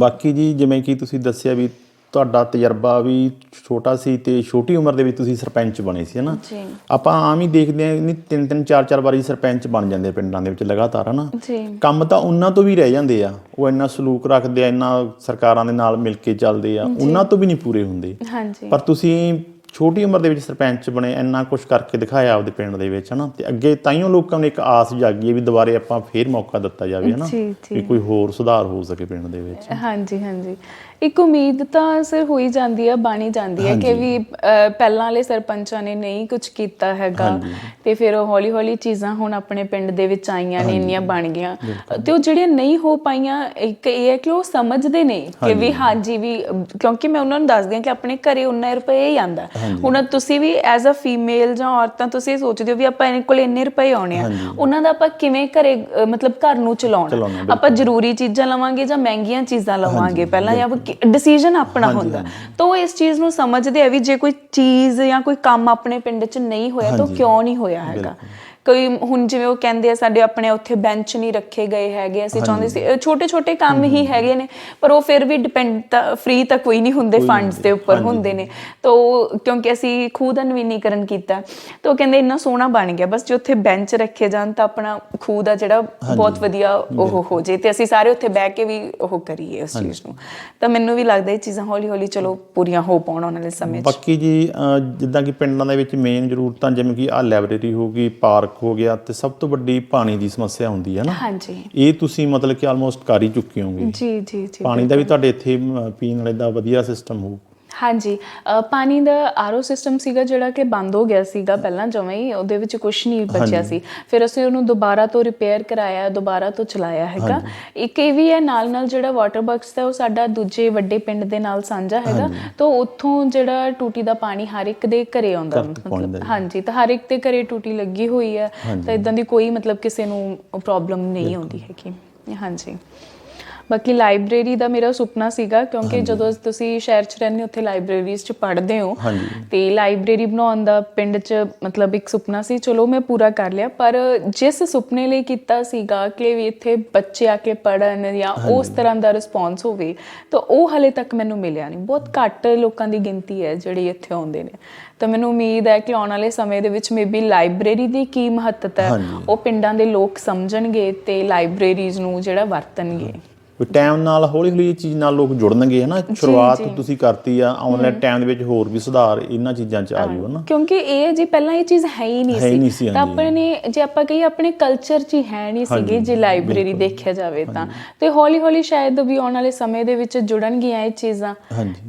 ਬਾਕੀ ਜੀ ਜਿਵੇਂ ਕਿ ਤੁਸੀਂ ਦੱਸਿਆ ਵੀ ਤੁਹਾਡਾ ਤਜਰਬਾ ਵੀ ਛੋਟਾ ਸੀ ਤੇ ਛੋਟੀ ਉਮਰ ਦੇ ਵਿੱਚ ਤੁਸੀਂ ਸਰਪੰਚ ਬਣੇ ਸੀ ਹਨਾ? ਜੀ। ਆਪਾਂ ਆਮ ਹੀ ਦੇਖਦੇ ਆਂ ਨਹੀਂ ਤਿੰਨ ਤਿੰਨ ਚਾਰ ਚਾਰ ਵਾਰੀ ਸਰਪੰਚ ਬਣ ਜਾਂਦੇ ਪਿੰਡਾਂ ਦੇ ਵਿੱਚ ਲਗਾਤਾਰ ਹਨਾ? ਜੀ। ਕੰਮ ਤਾਂ ਉਹਨਾਂ ਤੋਂ ਵੀ ਰਹਿ ਜਾਂਦੇ ਆ। ਉਹ ਇੰਨਾ ਸਲੂਕ ਰੱਖਦੇ ਆ ਇੰਨਾ ਸਰਕਾਰਾਂ ਦੇ ਨਾਲ ਮਿਲ ਕੇ ਚੱਲਦੇ ਆ। ਉਹਨਾਂ ਤੋਂ ਵੀ ਨਹੀਂ ਪੂਰੇ ਹੁੰਦੇ। ਹਾਂਜੀ। ਪਰ ਤੁਸੀਂ ਛੋਟੀ ਉਮਰ ਦੇ ਵਿੱਚ ਸਰਪੰਚ ਬਣੇ ਇੰਨਾ ਕੁਝ ਕਰਕੇ ਦਿਖਾਇਆ ਆਪਦੇ ਪਿੰਡ ਦੇ ਵਿੱਚ ਹਨਾ? ਤੇ ਅੱਗੇ ਤਾਈਓ ਲੋਕਾਂ ਨੂੰ ਇੱਕ ਆਸ ਜਾਗੀ ਹੈ ਵੀ ਦੁਬਾਰੇ ਆਪਾਂ ਫੇਰ ਮੌਕਾ ਦਿੱਤਾ ਜਾਵੇ ਹਨਾ। ਵੀ ਕੋਈ ਹੋਰ ਸੁਧਾਰ ਹੋ ਸਕੇ ਪਿੰਡ ਦੇ ਵਿੱਚ। ਹਾਂਜੀ ਹਾਂਜੀ। ਇੱਕ ਉਮੀਦ ਤਾਂ ਸਰ ਹੋਈ ਜਾਂਦੀ ਹੈ ਬਾਣੀ ਜਾਂਦੀ ਹੈ ਕਿ ਵੀ ਪਹਿਲਾਂ ਵਾਲੇ ਸਰਪੰਚਾਂ ਨੇ ਨਹੀਂ ਕੁਝ ਕੀਤਾ ਹੈਗਾ। ਤੇ ਫਿਰ ਹੌਲੀ ਹੌਲੀ ਚੀਜ਼ਾਂ ਹੁਣ ਆਪਣੇ ਪਿੰਡ ਦੇ ਵਿੱਚ ਆਈਆਂ ਨੇ ਇੰਨੀਆਂ ਬਣ ਗਈਆਂ। ਤੇ ਉਹ ਜਿਹੜੀਆਂ ਨਹੀਂ ਹੋ ਪਾਈਆਂ ਇੱਕ ਇਹ ਹੈ ਕਿ ਉਹ ਸਮਝਦੇ ਨੇ ਕਿ ਵੀ ਹਾਂਜੀ। ਵੀ ਕਿਉਂਕਿ ਮੈਂ ਉਹਨਾਂ ਨੂੰ ਦੱਸਦੀ ਹਾਂ ਕਿ ਆਪਣੇ ਘਰੇ ਉਨਾ ਰੁਪਏ ਹੀ ਆਂਦਾ। ਹੁਣ ਤੁਸੀਂ ਵੀ ਐਜ਼ ਅ ਫੀਮੇਲ ਜਾਂ ਔਰਤਾਂ ਤੁਸੀਂ ਸੋਚਦੇ ਹੋ ਵੀ ਆਪਾਂ ਇਹਨਾਂ ਕੋਲ ਇੰਨੇ ਰੁਪਏ ਆਉਣੇ ਆ। ਉਹਨਾਂ ਦਾ ਆਪਾਂ ਕਿਵੇਂ ਘਰੇ ਮਤਲਬ ਘਰ ਨੂੰ ਚਲਾਉਣਾ? ਆਪਾਂ ਜ਼ਰੂਰੀ ਚੀਜ਼ਾਂ ਲਵਾਂਗੇ ਜਾਂ ਮਹਿੰਗੀਆਂ ਚੀਜ਼ਾਂ ਲਵਾਂਗੇ? ਪਹਿਲਾਂ ਜਾਂ ਡਿਸੀਜਨ ਆਪਣਾ ਹੁੰਦਾ। ਤਾਂ ਉਹ ਇਸ ਚੀਜ਼ ਨੂੰ ਸਮਝਦੇ ਆ ਵੀ ਜੇ ਕੋਈ ਚੀਜ਼ ਜਾਂ ਕੋਈ ਕੰਮ ਆਪਣੇ ਪਿੰਡ 'ਚ ਨਹੀਂ ਹੋਇਆ ਤਾਂ ਕਿਉਂ ਨਹੀਂ ਹੋਇਆ ਹੈਗਾ? ਕੋਈ ਹੁਣ ਜਿਵੇਂ ਉਹ ਕਹਿੰਦੇ ਆ ਸਾਡੇ ਆਪਣੇ ਉੱਥੇ ਬੈਂਚ ਨਹੀਂ ਰੱਖੇ ਗਏ ਹੈਗੇ ਅਸੀਂ ਚਾਹੁੰਦੇ ਸੀ ਛੋਟੇ ਛੋਟੇ ਕੰਮ ਹੀ ਹੈਗੇ ਨੇ ਪਰ ਉਹ ਫਿਰ ਵੀ ਡਿਪੈਂਡ ਫ੍ਰੀ ਤਾਂ ਕੋਈ ਨਹੀਂ ਹੁੰਦੇ ਫੰਡਸ ਦੇ ਉੱਪਰ ਹੁੰਦੇ ਨੇ। ਤਾਂ ਉਹ ਕਿਉਂਕਿ ਅਸੀਂ ਖੂਹ ਦਾ ਨਵੀਨੀਕਰਨ ਕੀਤਾ। ਤਾਂ ਉਹ ਕਹਿੰਦੇ ਇੰਨਾ ਸੋਹਣਾ ਬਣ ਗਿਆ ਬਸ ਜੇ ਉੱਥੇ ਬੈਂਚ ਰੱਖੇ ਜਾਣ ਤਾਂ ਆਪਣਾ ਖੂਹ ਦਾ ਜਿਹੜਾ ਬਹੁਤ ਵਧੀਆ ਉਹ ਹੋ ਜੇ। ਤੇ ਅਸੀਂ ਸਾਰੇ ਉੱਥੇ ਬਹਿ ਕੇ ਵੀ ਉਹ ਕਰੀਏ ਉਸ ਚੀਜ਼ ਨੂੰ। ਤਾਂ ਮੈਨੂੰ ਵੀ ਲੱਗਦਾ ਇਹ ਚੀਜ਼ਾਂ ਹੌਲੀ ਹੌਲੀ ਚਲੋ ਪੂਰੀਆਂ ਹੋ ਪਾਉਣ ਆਉਣ ਵਾਲੇ ਸਮੇਂ 'ਚ। ਬਾਕੀ ਜੀ ਜਿੱਦਾਂ ਕਿ ਪਿੰਡਾਂ ਦੇ ਵਿੱਚ ਮੇਨ ਜ਼ਰੂਰਤਾਂ ਜਿਵੇਂ ਕਿ ਆ ਲਾਇਬ੍ਰੇਰੀ ਹੋ ਗਈ ਪਾਰਕ ਹੋ ਗਿਆ ਤੇ ਸਭ ਤੋਂ ਵੱਡੀ ਪਾਣੀ ਦੀ ਸਮੱਸਿਆ ਹੁੰਦੀ ਹੈ ਨਾ। ਹਾਂਜੀ। ਇਹ ਤੁਸੀਂ ਮਤਲਬ ਕਿ ਆਲਮੋਸਟ ਕਰ ਹੀ ਚੁੱਕੇ ਹੋਗੇ ਜੀ ਜੀ ਜੀ ਪਾਣੀ ਦਾ ਵੀ ਤੁਹਾਡੇ ਇੱਥੇ ਪੀਣ ਵਾਲੇ ਦਾ ਵਧੀਆ ਸਿਸਟਮ ਹੋ ਹਾਂਜੀ ਅ, ਪਾਣੀ ਦਾ ਆਰਓ ਸਿਸਟਮ ਸੀਗਾ ਜਿਹੜਾ ਕਿ ਬੰਦ ਹੋ ਗਿਆ ਸੀਗਾ ਪਹਿਲਾਂ ਜਮਾਂ ਹੀ ਉਹਦੇ ਵਿੱਚ ਕੁਝ ਨਹੀਂ ਬਚਿਆ ਸੀ। ਫਿਰ ਅਸੀਂ ਉਹਨੂੰ ਦੁਬਾਰਾ ਤੋਂ ਰਿਪੇਅਰ ਕਰਾਇਆ ਦੁਬਾਰਾ ਤੋਂ ਚਲਾਇਆ ਹੈਗਾ। ਇੱਕ ਇਹ ਵੀ ਹੈ ਨਾਲ ਨਾਲ ਜਿਹੜਾ ਵਾਟਰ ਬਾਕਸ ਹੈ ਉਹ ਸਾਡਾ ਦੂਜੇ ਵੱਡੇ ਪਿੰਡ ਦੇ ਨਾਲ ਸਾਂਝਾ ਹੈਗਾ ਤਾਂ ਉੱਥੋਂ ਜਿਹੜਾ ਟੂਟੀ ਦਾ ਪਾਣੀ ਹਰ ਇੱਕ ਦੇ ਘਰੇ ਆਉਂਦਾ। ਘਰ ਤੱਕ ਪਹੁੰਚਦਾ ਜੀ। ਹਾਂਜੀ ਤਾਂ ਹਰ ਇੱਕ ਦੇ ਘਰੇ ਟੂਟੀ ਲੱਗੀ ਹੋਈ ਹੈ ਤਾਂ ਇਦਾਂ ਦੀ ਕੋਈ ਮਤਲਬ ਕਿਸੇ ਨੂੰ ਪ੍ਰੋਬਲਮ ਨਹੀਂ ਆਉਂਦੀ ਹੈਗੀ। ਹਾਂਜੀ। ਬਾਕੀ ਲਾਇਬ੍ਰੇਰੀ ਦਾ ਮੇਰਾ ਸੁਪਨਾ ਸੀਗਾ ਕਿਉਂਕਿ ਜਦੋਂ ਤੁਸੀਂ ਸ਼ਹਿਰ 'ਚ ਰਹਿੰਦੇ ਉੱਥੇ ਲਾਇਬ੍ਰੇਰੀਜ਼ 'ਚ ਪੜ੍ਹਦੇ ਹੋ। ਤੇ ਲਾਇਬ੍ਰੇਰੀ ਬਣਾਉਣ ਦਾ ਪਿੰਡ 'ਚ ਮਤਲਬ ਇੱਕ ਸੁਪਨਾ ਸੀ ਚਲੋ ਮੈਂ ਪੂਰਾ ਕਰ ਲਿਆ ਪਰ ਜਿਸ ਸੁਪਨੇ ਲਈ ਕੀਤਾ ਸੀਗਾ ਕਿ ਵੀ ਇੱਥੇ ਬੱਚੇ ਆ ਕੇ ਪੜਨ ਜਾਂ ਉਸ ਤਰ੍ਹਾਂ ਦਾ ਰਿਸਪੌਂਸ ਹੋਵੇ ਤਾਂ ਉਹ ਹਲੇ ਤੱਕ ਮੈਨੂੰ ਮਿਲਿਆ ਨਹੀਂ। ਬਹੁਤ ਘੱਟ ਲੋਕਾਂ ਦੀ ਗਿਣਤੀ ਹੈ ਜਿਹੜੀ ਇੱਥੇ ਆਉਂਦੇ ਨੇ। ਤਾਂ ਮੈਨੂੰ ਉਮੀਦ ਹੈ ਕਿ ਆਉਣ ਵਾਲੇ ਸਮੇਂ ਦੇ ਵਿੱਚ ਮੇਬੀ ਲਾਇਬ੍ਰੇਰੀ ਦੀ ਕੀ ਮਹੱਤਤਾ ਹੈ। ਉਹ ਪਿੰਡਾਂ ਦੇ ਲੋਕ ਸਮਝਣਗੇ ਤੇ ਲਾਇਬ੍ਰੇਰੀਜ਼ ਨੂੰ ਜਿਹੜਾ ਵਰਤਣਗੇ। ਵੀ ਟਾਈਮ ਨਾਲ ਹੌਲੀ ਹੌਲੀ ਇਹ ਚੀਜ਼ ਨਾਲ ਲੋਕ ਜੁੜਨਗੇ ਹਨਾ? ਸ਼ੁਰੂਆਤ ਤੁਸੀਂ ਕਰਤੀ ਆ ਆਉਣ ਵਾਲੇ ਟਾਈਮ ਦੇ ਵਿੱਚ ਹੋਰ ਵੀ ਸੁਧਾਰ ਇਹਨਾਂ ਚੀਜ਼ਾਂ 'ਚ ਆ ਜਾਊ ਹਨਾ? ਕਿਉਂਕਿ ਇਹ ਜੀ ਪਹਿਲਾਂ ਇਹ ਚੀਜ਼ ਹੈ ਹੀ ਨਹੀਂ ਸੀ, ਤਾਂ। ਆਪਣੇ ਜੇ ਆਪਾਂ ਕਹੀਏ ਆਪਣੇ ਕਲਚਰ 'ਚ ਹੀ ਨਹੀਂ ਸੀਗੀ ਜੇ ਲਾਇਬ੍ਰੇਰੀ ਦੇਖਿਆ ਜਾਵੇ ਤਾਂ। ਤੇ ਹੌਲੀ ਹੌਲੀ ਸ਼ਾਇਦ ਵੀ ਆਉਣ ਵਾਲੇ ਸਮੇਂ ਦੇ ਵਿੱਚ ਜੁੜਨਗੀਆਂ ਇਹ ਚੀਜ਼ਾਂ।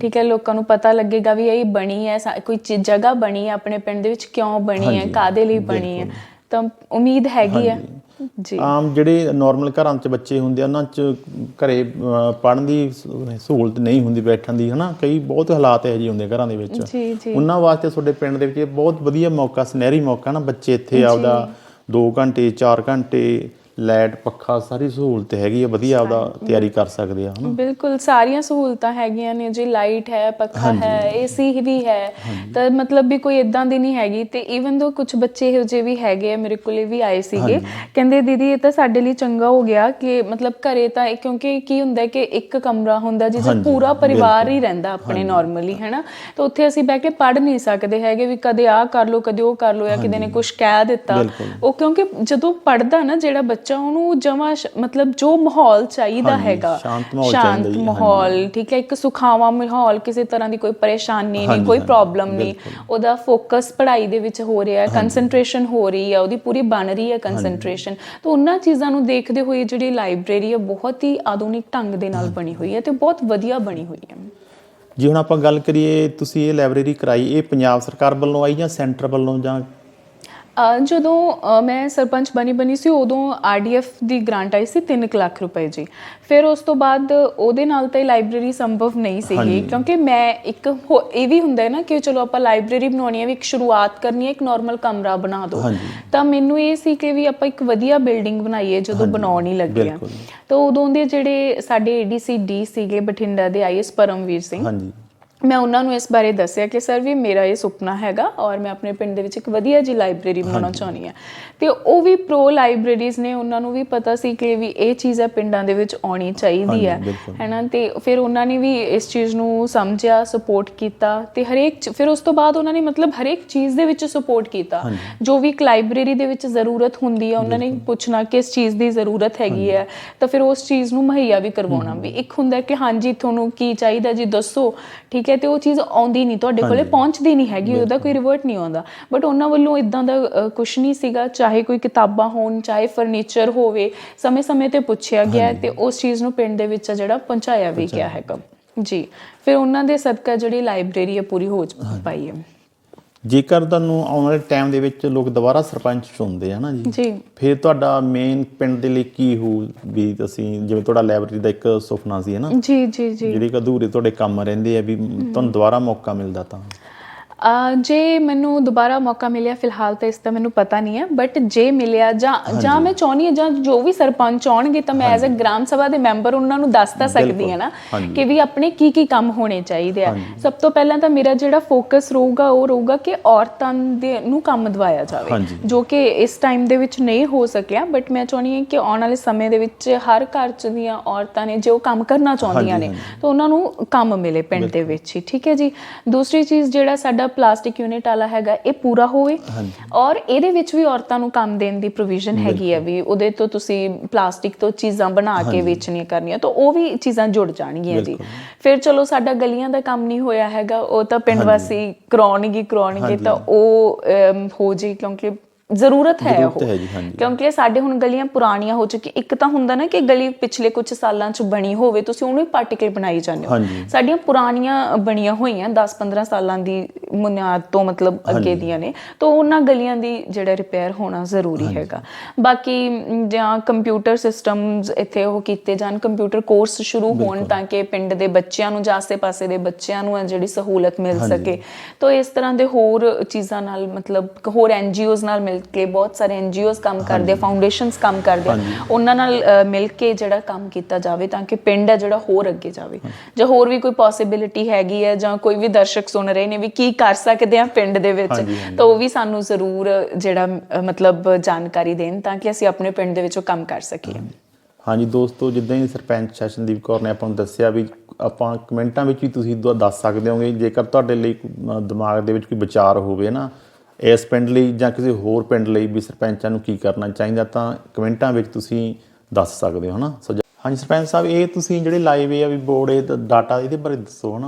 ਠੀਕ ਹੈ ਲੋਕਾਂ ਨੂੰ ਪਤਾ ਲੱਗੇਗਾ ਵੀ ਇਹ ਬਣੀ ਹੈ ਕੋਈ ਜਗ੍ਹਾ ਬਣੀ ਹੈ ਆਪਣੇ ਪਿੰਡ ਦੇ ਵਿੱਚ ਕਿਉਂ ਬਣੀ ਹੈ ਕਾਦੇ ਲਈ ਬਣੀ ਹੈ। ਤਾਂ ਉਮੀਦ ਹੈਗੀ ਹੈ ਆਮ ਜਿਹੜੇ ਨਾਰਮਲ ਘਰਾਂ 'ਚ ਬੱਚੇ ਹੁੰਦੇ ਆ ਉਹਨਾਂ 'ਚ ਘਰੇ ਪੜਨ ਦੀ ਸਹੂਲਤ ਨਹੀਂ ਹੁੰਦੀ ਬੈਠਣ ਦੀ ਹਨਾ? ਕਈ ਬਹੁਤ ਹਾਲਾਤ ਇਹੋ ਜਿਹੇ ਹੁੰਦੇ ਘਰਾਂ ਦੇ ਵਿੱਚ। ਉਹਨਾਂ ਵਾਸਤੇ ਤੁਹਾਡੇ ਪਿੰਡ ਦੇ ਵਿੱਚ ਬਹੁਤ ਵਧੀਆ ਮੌਕਾ ਸੁਨਹਿਰੀ ਮੌਕਾ ਨਾ ਬੱਚੇ ਇੱਥੇ ਆਪਦਾ 2 ਘੰਟੇ 4 ਘੰਟੇ ਲਾਈਟ ਪੱਖਾ ਸਾਰੀ ਸਹੂਲਤ ਹੈਗੀ ਆ ਵਧੀਆ ਆਪਦਾ ਤਿਆਰੀ ਕਰ ਸਕਦੇ ਆ ਹਨਾ? ਬਿਲਕੁਲ ਸਾਰੀਆਂ ਸਹੂਲਤਾਂ ਹੈਗੀਆਂ ਨੇ ਜੀ ਲਾਈਟ ਹੈ ਪੱਖਾ ਹੈ ਏਸੀ ਵੀ ਹੈ ਤਾਂ ਮਤਲਬ ਵੀ ਕੋਈ ਇਦਾਂ ਦੀ ਨਹੀਂ ਹੈਗੀ ਤੇ ਈਵਨ ਦੋ ਕੁਝ ਬੱਚੇ ਇਹੋ ਜਿਹੇ ਵੀ ਹੈਗੇ ਆ ਮੇਰੇ ਕੋਲੇ ਵੀ ਆਏ ਸੀਗੇ। ਕਹਿੰਦੇ ਦੀਦੀ ਇਹ ਤਾਂ ਸਾਡੇ ਲਈ ਚੰਗਾ ਹੋ ਗਿਆ ਕਿ ਮਤਲਬ ਘਰੇ ਤਾਂ ਕਿਉਂਕਿ ਕੀ ਹੁੰਦਾ ਕਿ ਇੱਕ ਕਮਰਾ ਹੁੰਦਾ ਜਿਸ ਪੂਰਾ ਪਰਿਵਾਰ ਹੀ ਰਹਿੰਦਾ ਆਪਣੇ ਨਾਰਮਲੀ ਹੈਨਾ? ਤਾਂ ਉੱਥੇ ਅਸੀਂ ਬਹਿ ਕੇ ਪੜ ਨਹੀਂ ਸਕਦੇ ਹੈਗੇ ਵੀ ਕਦੇ ਆਹ ਕਰ ਲਓ ਕਦੇ ਉਹ ਕਰ ਲਓ ਜਾਂ ਕਿਤੇ ਨੇ ਕੁਝ ਕਹਿ ਦਿੱਤਾ। ਉਹ ਕਿਉਂਕਿ ਜਦੋਂ ਪੜਦਾ ਨਾ ਜਿਹੜਾ ਬੱਚਾ ਉਹਨੂੰ ਜਮਾ ਮਤਲਬ ਜੋ ਮਾਹੌਲ ਚਾਹੀਦਾ ਹੈਗਾ। ਸ਼ਾਂਤ ਮਾਹੌਲ ਠੀਕ ਹੈ ਇੱਕ ਸੁਖਾਵਾਂ ਮਾਹੌਲ ਕਿਸੇ ਤਰ੍ਹਾਂ ਦੀ ਕੋਈ ਪਰੇਸ਼ਾਨੀ ਨਹੀਂ ਕੋਈ ਪ੍ਰੋਬਲਮ ਨਹੀਂ। ਉਹਦਾ ਫੋਕਸ ਪੜ੍ਹਾਈ ਦੇ ਵਿੱਚ ਹੋ ਰਿਹਾ ਹੈ ਕਨਸੈਂਟਰੇਸ਼ਨ ਹੋ ਰਹੀ ਹੈ ਉਹਦੀ ਪੂਰੀ ਬਣ ਰਹੀ ਹੈ ਕਨਸੈਂਟਰੇਸ਼ਨ ਤਾਂ ਉਹਨਾਂ ਚੀਜ਼ਾਂ ਨੂੰ ਦੇਖਦੇ ਹੋਏ ਜਿਹੜੀ ਲਾਇਬ੍ਰੇਰੀ ਹੈ ਬਹੁਤ ਹੀ ਆਧੁਨਿਕ ਢੰਗ ਦੇ ਨਾਲ ਬਣੀ ਹੋਈ ਹੈ ਤੇ ਬਹੁਤ ਵਧੀਆ ਬਣੀ ਹੋਈ ਹੈ। ਜੇ ਹੁਣ ਆਪਾਂ ਗੱਲ ਕਰੀਏ ਤੁਸੀਂ ਇਹ ਲਾਇਬ੍ਰੇਰੀ ਕਰਾਈ ਇਹ ਪੰਜਾਬ ਸਰਕਾਰ ਵੱਲੋਂ ਆਈ ਜਾਂ ਸੈਂਟਰ ਵੱਲੋਂ ਜਾਂ ਜਦੋਂ ਮੈਂ ਸਰਪੰਚ ਬਣੀ ਬਣੀ ਸੀ ਉਦੋਂ ਆਰਡੀਐਫ ਦੀ ਗ੍ਰਾਂਟ ਆਈ ਸੀ 3 ਲੱਖ ਰੁਪਏ ਜੀ। ਫਿਰ ਉਸ ਤੋਂ ਬਾਅਦ ਉਹਦੇ ਨਾਲ ਤਾਂ ਲਾਇਬ੍ਰੇਰੀ ਸੰਭਵ ਨਹੀਂ ਸੀਗੀ ਕਿਉਂਕਿ ਮੈਂ ਇੱਕ ਇਹ ਵੀ ਹੁੰਦਾ ਹੈ ਨਾ ਕਿ ਚਲੋ ਆਪਾਂ ਲਾਇਬ੍ਰੇਰੀ ਬਣਾਉਣੀ ਹੈ ਵੀ ਇੱਕ ਸ਼ੁਰੂਆਤ ਕਰਨੀ ਹੈ ਇੱਕ ਨਾਰਮਲ ਕਮਰਾ ਬਣਾ ਦਿਓ। ਤਾਂ ਮੈਨੂੰ ਇਹ ਸੀ ਕਿ ਵੀ ਆਪਾਂ ਇੱਕ ਵਧੀਆ ਬਿਲਡਿੰਗ ਬਣਾਈਏ ਜਦੋਂ ਬਣਾਉਣ ਲੱਗੇ ਆ। ਤਾਂ ਉਦੋਂ ਦੇ ਜਿਹੜੇ ਸਾਡੇ ਏਡੀਸੀ ਡੀ ਸੀਗੇ ਬਠਿੰਡਾ ਦੇ ਆਈਐਸ ਪਰਮਵੀਰ ਸਿੰਘ ਹਾਂਜੀ। ਮੈਂ ਉਹਨਾਂ ਨੂੰ ਇਸ ਬਾਰੇ ਦੱਸਿਆ ਕਿ ਸਰ ਵੀ ਮੇਰਾ ਇਹ ਸੁਪਨਾ ਹੈਗਾ ਔਰ ਮੈਂ ਆਪਣੇ ਪਿੰਡ ਦੇ ਵਿੱਚ ਇੱਕ ਵਧੀਆ ਜੀ ਲਾਇਬ੍ਰੇਰੀ ਬਣਾਉਣਾ ਚਾਹੁੰਦੀ ਹਾਂ। ਤੇ ਉਹ ਵੀ ਪ੍ਰੋ ਲਾਇਬ੍ਰੇਰੀਜ਼ ਨੇ ਉਹਨਾਂ ਨੂੰ ਵੀ ਪਤਾ ਸੀ ਕਿ ਵੀ ਇਹ ਚੀਜ਼ ਹੈ ਪਿੰਡਾਂ ਦੇ ਵਿੱਚ ਆਉਣੀ ਚਾਹੀਦੀ ਹੈ। ਹੈਨਾ? ਤੇ ਫਿਰ ਉਹਨਾਂ ਨੇ ਵੀ ਇਸ ਚੀਜ਼ ਨੂੰ ਸਮਝਿਆ ਸਪੋਰਟ ਕੀਤਾ ਤੇ ਹਰੇਕ ਫਿਰ ਉਸ ਤੋਂ ਬਾਅਦ ਉਹਨਾਂ ਨੇ ਮਤਲਬ ਹਰੇਕ ਚੀਜ਼ ਦੇ ਵਿੱਚ ਸਪੋਰਟ ਕੀਤਾ। ਜੋ ਵੀ ਇੱਕ ਲਾਇਬ੍ਰੇਰੀ ਦੇ ਵਿੱਚ ਜ਼ਰੂਰਤ ਹੁੰਦੀ ਹੈ ਉਹਨਾਂ ਨੇ ਪੁੱਛਣਾ ਕਿਸ ਚੀਜ਼ ਦੀ ਜ਼ਰੂਰਤ ਹੈਗੀ ਹੈ। ਤਾਂ ਫਿਰ ਉਸ ਚੀਜ਼ ਨੂੰ ਮੁਹੱਈਆ ਵੀ ਕਰਵਾਉਣਾ ਵੀ। ਇੱਕ ਹੁੰਦਾ ਕਿ ਹਾਂਜੀ ਤੁਹਾਨੂੰ ਕੀ ਚਾਹੀਦਾ ਜੀ ਦੱਸੋ। ਠੀਕ ਠੀਕ ਹੈ ਤੇ ਉਹ ਚੀਜ਼ ਆਉਂਦੀ ਨਹੀਂ ਤੁਹਾਡੇ ਕੋਲੇ ਪਹੁੰਚਦੀ ਨਹੀਂ ਹੈਗੀ ਉਹਦਾ ਕੋਈ ਰਿਵਰਟ ਨਹੀਂ ਆਉਂਦਾ। ਬਟ ਉਹਨਾਂ ਵੱਲੋਂ ਇਦਾਂ ਦਾ ਕੁਝ ਨਹੀਂ ਸੀਗਾ ਚਾਹੇ ਕੋਈ ਕਿਤਾਬਾਂ ਹੋਣ ਚਾਹੇ ਫਰਨੀਚਰ ਹੋਵੇ ਸਮੇਂ-ਸਮੇਂ ਤੇ ਪੁੱਛਿਆ ਗਿਆ ਤੇ ਉਸ ਚੀਜ਼ ਨੂੰ ਪਿੰਡ ਦੇ ਵਿੱਚ ਜਿਹੜਾ ਪਹੁੰਚਾਇਆ ਵੀ ਗਿਆ ਹੈਗਾ। ਜੀ ਫਿਰ ਉਹਨਾਂ ਦੇ ਸਦਕਾ ਜਿਹੜੀ ਲਾਇਬ੍ਰੇਰੀ ਹੈ ਪੂਰੀ ਹੋ ਪਾਈ ਹੈ। ਜੇਕਰ ਤੁਹਾਨੂੰ ਆਉਣ ਵਾਲੇ ਟਾਈਮ ਦੇ ਵਿੱਚ ਲੋਕ ਦੁਬਾਰਾ ਸਰਪੰਚ ਚੁਣਦੇ ਆ ਨਾ ਜੀ ਜੀ। ਫਿਰ ਤੁਹਾਡਾ ਮੇਨ ਪਿੰਡ ਦੇ ਲਈ ਕੀ ਹੋ ਵੀ ਤੁਸੀਂ ਜਿਵੇਂ ਤੁਹਾਡਾ ਲਾਇਬ੍ਰੇਰੀ ਦਾ ਇੱਕ ਸੁਪਨਾ ਸੀ ਹੈ ਨਾ? ਜੀ ਜੀ ਜੀ। ਜਿਹੜੇ ਅਧੂਰੇ ਤੁਹਾਡੇ ਕੰਮ ਰਹਿੰਦੇ ਆ ਵੀ ਤੁਹਾਨੂੰ ਦੁਬਾਰਾ ਮੌਕਾ ਮਿਲਦਾ ਤਾਂ। ਜੇ ਮੈਨੂੰ ਦੁਬਾਰਾ ਮੌਕਾ ਮਿਲਿਆ ਫਿਲਹਾਲ ਤਾਂ ਇਸ ਦਾ ਮੈਨੂੰ ਪਤਾ ਨਹੀਂ ਹੈ ਬਟ ਜੇ ਮਿਲਿਆ ਜਾਂ ਜਾਂ ਮੈਂ ਚਾਹਨੀ ਹਾਂ ਜਾਂ ਜੋ ਵੀ ਸਰਪੰਚ ਆਉਣਗੇ ਤਾਂ ਮੈਂ ਐਜ਼ ਅ ਗ੍ਰਾਮ ਸਭਾ ਦੇ ਮੈਂਬਰ ਉਹਨਾਂ ਨੂੰ ਦੱਸ ਤਾਂ ਸਕਦੀ ਹਾਂ ਨਾ। ਕਿ ਵੀ ਆਪਣੇ ਕੀ ਕੀ ਕੰਮ ਹੋਣੇ ਚਾਹੀਦੇ ਆ। ਸਭ ਤੋਂ ਪਹਿਲਾਂ ਤਾਂ ਮੇਰਾ ਜਿਹੜਾ ਫੋਕਸ ਰਹੂਗਾ ਉਹ ਰਹੂਗਾ ਕਿ ਔਰਤਾਂ ਦੇ ਨੂੰ ਕੰਮ ਦਿਵਾਇਆ ਜਾਵੇ। ਜੋ ਕਿ ਇਸ ਟਾਈਮ ਦੇ ਵਿੱਚ ਨਹੀਂ ਹੋ ਸਕਿਆ ਬਟ ਮੈਂ ਚਾਹੁੰਦੀ ਹਾਂ ਕਿ ਆਉਣ ਵਾਲੇ ਸਮੇਂ ਦੇ ਵਿੱਚ ਹਰ ਘਰ ਚ ਦੀਆਂ ਔਰਤਾਂ ਨੇ ਜੋ ਕੰਮ ਕਰਨਾ ਚਾਹੁੰਦੀਆਂ ਨੇ ਤਾਂ ਉਹਨਾਂ ਨੂੰ ਕੰਮ ਮਿਲੇ ਪਿੰਡ ਦੇ ਵਿੱਚ ਹੀ ਠੀਕ ਹੈ ਜੀ? ਦੂਸਰੀ ਚੀਜ਼ ਜਿਹੜਾ ਸਾਡਾ ਪਲਾਸਟਿਕ ਯੂਨਿਟ ਵਾਲਾ ਹੈਗਾ ਇਹ ਪੂਰਾ ਹੋਵੇ। ਔਰ ਇਹਦੇ ਵਿੱਚ ਵੀ ਔਰਤਾਂ ਨੂੰ ਕੰਮ ਦੇਣ ਦੀ ਪ੍ਰੋਵੀਜ਼ਨ ਹੈਗੀ ਹੈ ਵੀ ਉਹਦੇ ਤੋਂ ਤੁਸੀਂ ਪਲਾਸਟਿਕ ਤੋਂ ਚੀਜ਼ਾਂ ਬਣਾ ਕੇ ਵੇਚਣੀਆਂ ਕਰਨੀਆਂ ਤਾਂ ਉਹ ਵੀ ਚੀਜ਼ਾਂ ਜੁੜ ਜਾਣਗੀਆਂ ਜੀ। ਫਿਰ ਚਲੋ ਸਾਡਾ ਗਲੀਆਂ ਦਾ ਕੰਮ ਨਹੀਂ ਹੋਇਆ ਹੈਗਾ ਉਹ ਤਾਂ ਪਿੰਡ ਵਾਸੀ ਕਰਾਉਣਗੇ ਕਰਾਉਣਗੇ ਤਾਂ ਉਹ ਹੋ ਜੀ ਕਿਉਂਕਿ ਜ਼ਰੂਰਤ ਹੈ ਉਹ। ਕਿਉਂਕਿ ਇਹ ਸਾਡੇ ਹੁਣ ਗਲੀਆਂ ਪੁਰਾਣੀਆਂ ਹੋ ਚੁੱਕੀ ਇੱਕ ਤਾਂ ਹੁੰਦਾ ਨਾ ਕਿ ਗਲੀ ਪਿਛਲੇ ਕੁਝ ਸਾਲਾਂ ਚ ਬਣੀ ਹੋਵੇ ਤੁਸੀਂ ਉਹਨੂੰ ਹੀ ਪਾਰਟੀਕਲ ਬਣਾਈ ਜਾਂਦੇ ਹੋ। ਸਾਡੀਆਂ ਪੁਰਾਣੀਆਂ ਬਣੀਆਂ ਹੋਈਆਂ 10-15 ਸਾਲਾਂ ਦੀ ਬੁਨਿਆਦ ਤੋਂ ਮਤਲਬ ਅੱਗੇ ਦੀਆਂ ਨੇ ਤਾਂ ਉਹਨਾਂ ਗਲੀਆਂ ਦੀ ਜਿਹੜਾ ਰਿਪੇਅਰ ਹੋਣਾ ਜ਼ਰੂਰੀ ਹੈਗਾ। ਬਾਕੀ ਜਾਂ ਕੰਪਿਊਟਰ ਸਿਸਟਮਸ ਇੱਥੇ ਉਹ ਕੀਤੇ ਜਾਣ ਕੰਪਿਊਟਰ ਕੋਰਸ ਸ਼ੁਰੂ ਹੋਣ ਤਾਂ ਕਿ ਪਿੰਡ ਦੇ ਬੱਚਿਆਂ ਨੂੰ ਜਾਂ ਆਸੇ-ਪਾਸੇ ਦੇ ਬੱਚਿਆਂ ਨੂੰ ਜਿਹੜੀ ਸਹੂਲਤ ਮਿਲ ਸਕੇ। ਤਾਂ ਇਸ ਤਰ੍ਹਾਂ ਦੇ ਹੋਰ ਚੀਜ਼ਾਂ ਨਾਲ ਮਤਲਬ ਹੋਰ ਐਨਜੀਓਜ਼ ਨਾਲ ਮਿਲ ਕੇ ਬਹੁਤ ਸਾਰੇ ਐਨਜੀਓਜ਼ ਕੰਮ ਕਰਦੇ ਫਾਊਂਡੇਸ਼ਨਸ ਕੰਮ ਕਰਦੇ। ਉਹਨਾਂ ਨਾਲ ਮਿਲ ਕੇ ਜਿਹੜਾ ਕੰਮ ਕੀਤਾ ਜਾਵੇ ਤਾਂ ਕਿ ਪਿੰਡ ਹੈ ਜਿਹੜਾ ਹੋਰ ਅੱਗੇ ਜਾਵੇ। ਜਾਂ ਹੋਰ ਵੀ ਕੋਈ ਪੋਸਿਬਿਲਿਟੀ ਹੈਗੀ ਹੈ ਜਾਂ ਕੋਈ ਵੀ ਦਰਸ਼ਕ ਸੁਣ ਰਹੇ ਨੇ ਵੀ ਕੀ ਕਰ ਸਕਦੇ ਆ ਪਿੰਡ ਦੇ ਵਿੱਚ ਤਾਂ ਉਹ ਵੀ ਸਾਨੂੰ ਜ਼ਰੂਰ ਜਿਹੜਾ ਮਤਲਬ ਜਾਣਕਾਰੀ ਦੇਣ ਤਾਂ ਕਿ ਅਸੀਂ ਆਪਣੇ ਪਿੰਡ ਦੇ ਵਿੱਚ ਉਹ ਕੰਮ ਕਰ ਸਕੀਏ। ਹਾਂਜੀ। ਦੋਸਤੋ ਜਿੱਦਾਂ ਹੀ ਸਰਪੰਚ ਸ਼ੈਸ਼ਨਦੀਪ ਕੌਰ ਨੇ ਆਪਾਂ ਨੂੰ ਦੱਸਿਆ ਵੀ ਆਪਾਂ ਕਮੈਂਟਾਂ ਵਿੱਚ ਵੀ ਤੁਸੀਂ ਦੱਸ ਸਕਦੇ ਹੋਗੇ ਜੇਕਰ ਤੁਹਾਡੇ ਲਈ ਦਿਮਾਗ ਦੇ ਵਿੱਚ ਕੋਈ ਵਿਚਾਰ ਹੋਵੇ ਨਾ ਇਸ ਪਿੰਡ ਲਈ ਜਾਂ ਕਿਸੇ ਹੋਰ ਪਿੰਡ ਲਈ ਵੀ ਸਰਪੰਚਾਂ ਨੂੰ ਕੀ ਕਰਨਾ ਚਾਹੀਦਾ ਤਾਂ ਕਮੈਂਟਾਂ ਵਿੱਚ ਤੁਸੀਂ ਦੱਸ ਸਕਦੇ ਹੋ ਹਨਾ? ਸੁਝਾਅ ਹਾਂਜੀ ਸਰਪੰਚ ਸਾਹਿਬ, ਇਹ ਤੁਸੀਂ ਜਿਹੜੇ ਲਾਈਵ ਆ ਵੀ ਬੋਰਡ, ਇਹ ਡਾਟਾ ਇਹਦੇ ਬਾਰੇ ਦੱਸੋ ਹਨਾ?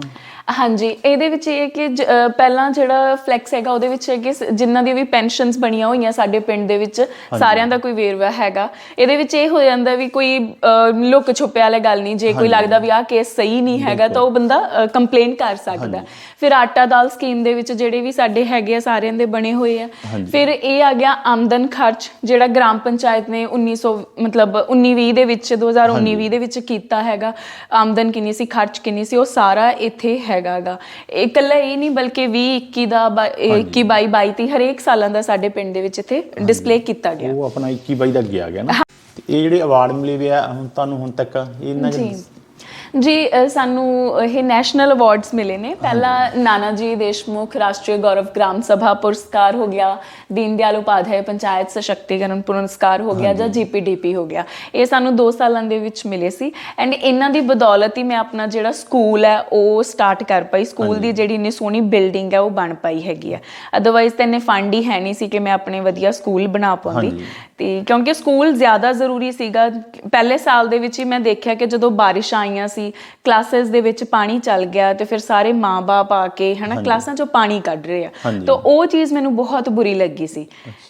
ਹਾਂਜੀ ਇਹਦੇ ਵਿੱਚ ਇਹ ਹੈ ਕਿ ਜ- ਅ, ਪਹਿਲਾਂ ਜਿਹੜਾ ਫਲੈਕਸ ਹੈਗਾ ਉਹਦੇ ਵਿੱਚ ਹੈ ਕਿ ਸ- ਜਿਨ੍ਹਾਂ ਦੀ ਵੀ ਪੈਨਸ਼ਨਸ ਬਣੀਆਂ ਹੋਈਆਂ ਸਾਡੇ ਪਿੰਡ ਦੇ ਵਿੱਚ ਸਾਰਿਆਂ ਦਾ ਕੋਈ ਵੇਰਵਾ ਹੈਗਾ। ਇਹਦੇ ਵਿੱਚ ਇਹ ਹੋ ਜਾਂਦਾ ਵੀ ਕੋਈ ਅ, ਲੁੱਕ ਛੁਪਿਆ ਵਾਲੀ ਗੱਲ ਨਹੀਂ ਜੇ ਕੋਈ ਲੱਗਦਾ ਵੀ ਆਹ ਕੇਸ ਸਹੀ ਨਹੀਂ ਹੈਗਾ ਤਾਂ ਉਹ ਬੰਦਾ ਕੰਪਲੇਨ ਕਰ ਸਕਦਾ। ਹੈ। ਫਿਰ ਆਟਾ ਦਾਲ ਸਕੀਮ ਦੇ ਵਿੱਚ ਜਿਹੜੇ ਵੀ ਸਾਡੇ ਹੈਗੇ ਆ ਸਾਰਿਆਂ ਦੇ ਬਣੇ ਹੋਏ ਆ। ਫਿਰ ਇਹ ਆ ਗਿਆ ਆਮਦਨ ਖਰਚ ਜਿਹੜਾ ਗ੍ਰਾਮ ਪੰਚਾਇਤ ਨੇ 1900 ਮਤਲਬ 1920 ਦੇ ਵਿੱਚ 2019 20 ਦੇ ਵਿੱਚ ਕੀਤਾ ਹੈਗਾ। ਆਮਦਨ ਕਿੰਨੀ ਸੀ ਖਰਚ ਕਿੰਨੀ ਸੀ ਉਹ ਸਾਰਾ ਇੱਥੇ ਹੈਗਾਗਾ। ਇਹ ਇਕੱਲਾ ਇਹ ਨਹੀਂ ਬਲਕਿ 20 21 ਦਾ 21 22 23 ਹਰੇਕ ਸਾਲਾਂ ਦਾ ਸਾਡੇ ਪਿੰਡ ਦੇ ਵਿੱਚ ਇੱਥੇ ਡਿਸਪਲੇ ਕੀਤਾ ਗਿਆ। ਉਹ ਆਪਣਾ 21 ਬਾਈ ਦਾ ਗਿਆ ਗਿਆ ਨਾ। ਇਹ ਜਿਹੜੇ ਅਵਾਰਡ ਮਿਲੇ ਵੇ ਆ ਹੁਣ ਤੁਹਾਨੂੰ ਹੁਣ ਤੱਕ ਇਹਨਾਂ ਜੀ ਜੀ ਸਾਨੂੰ ਇਹ ਨੈਸ਼ਨਲ ਅਵਾਰਡਸ ਮਿਲੇ ਨੇ। ਪਹਿਲਾ ਨਾਨਾ ਜੀ ਦੇਸ਼ਮੁਖ ਰਾਸ਼ਟਰੀ ਗੌਰਵ ਗ੍ਰਾਮ ਸਭਾ ਪੁਰਸਕਾਰ ਹੋ ਗਿਆ। ਦੀਨ ਦਿਆਲ ਉਪਾਧਿਆਏ ਪੰਚਾਇਤ ਸਸ਼ਕਤੀਕਰਨ ਪੁਰਸਕਾਰ ਹੋ ਗਿਆ ਜਾਂ ਜੀਪੀਡੀਪੀ ਹੋ ਗਿਆ। ਇਹ ਸਾਨੂੰ 2 ਸਾਲਾਂ ਦੇ ਵਿੱਚ ਮਿਲੇ ਸੀ। ਐਂਡ ਇਹਨਾਂ ਦੀ ਬਦੌਲਤ ਹੀ ਮੈਂ ਆਪਣਾ ਜਿਹੜਾ ਸਕੂਲ ਹੈ ਉਹ ਸਟਾਰਟ ਕਰ ਪਾਈ। ਸਕੂਲ ਦੀ ਜਿਹੜੀ ਇੰਨੀ ਸੋਹਣੀ ਬਿਲਡਿੰਗ ਹੈ ਉਹ ਬਣ ਪਾਈ ਹੈਗੀ ਹੈ। ਅਦਰਵਾਈਜ਼ ਤਾਂ ਇੰਨੇ ਫੰਡ ਹੀ ਹੈ ਨਹੀਂ ਸੀ ਕਿ ਮੈਂ ਆਪਣੇ ਵਧੀਆ ਸਕੂਲ ਬਣਾ ਪਾਉਂਦੀ। ਤੇ ਕਿਉਂਕਿ ਸਕੂਲ ਜ਼ਿਆਦਾ ਜ਼ਰੂਰੀ ਸੀਗਾ। ਪਹਿਲੇ ਸਾਲ ਦੇ ਵਿੱਚ ਹੀ ਮੈਂ ਦੇਖਿਆ ਕਿ ਜਦੋਂ ਬਾਰਿਸ਼ ਆਈਆਂ ਸੀ ਕਲਾਸਿਸ ਦੇ ਵਿੱਚ ਪਾਣੀ ਚੱਲ ਗਿਆ ਤੇ ਫਿਰ ਸਾਰੇ ਮਾਪੇ ਆ ਕੇ ਹਨਾ ਕਲਾਸਾਂ ਚੋਂ ਪਾਣੀ ਕੱਢ ਰਹੇ ਆ। ਤਾਂ ਉਹ ਚੀਜ਼ ਮੈਨੂੰ ਬਹੁਤ ਬੁਰੀ ਲੱਗੀ ਸੀ।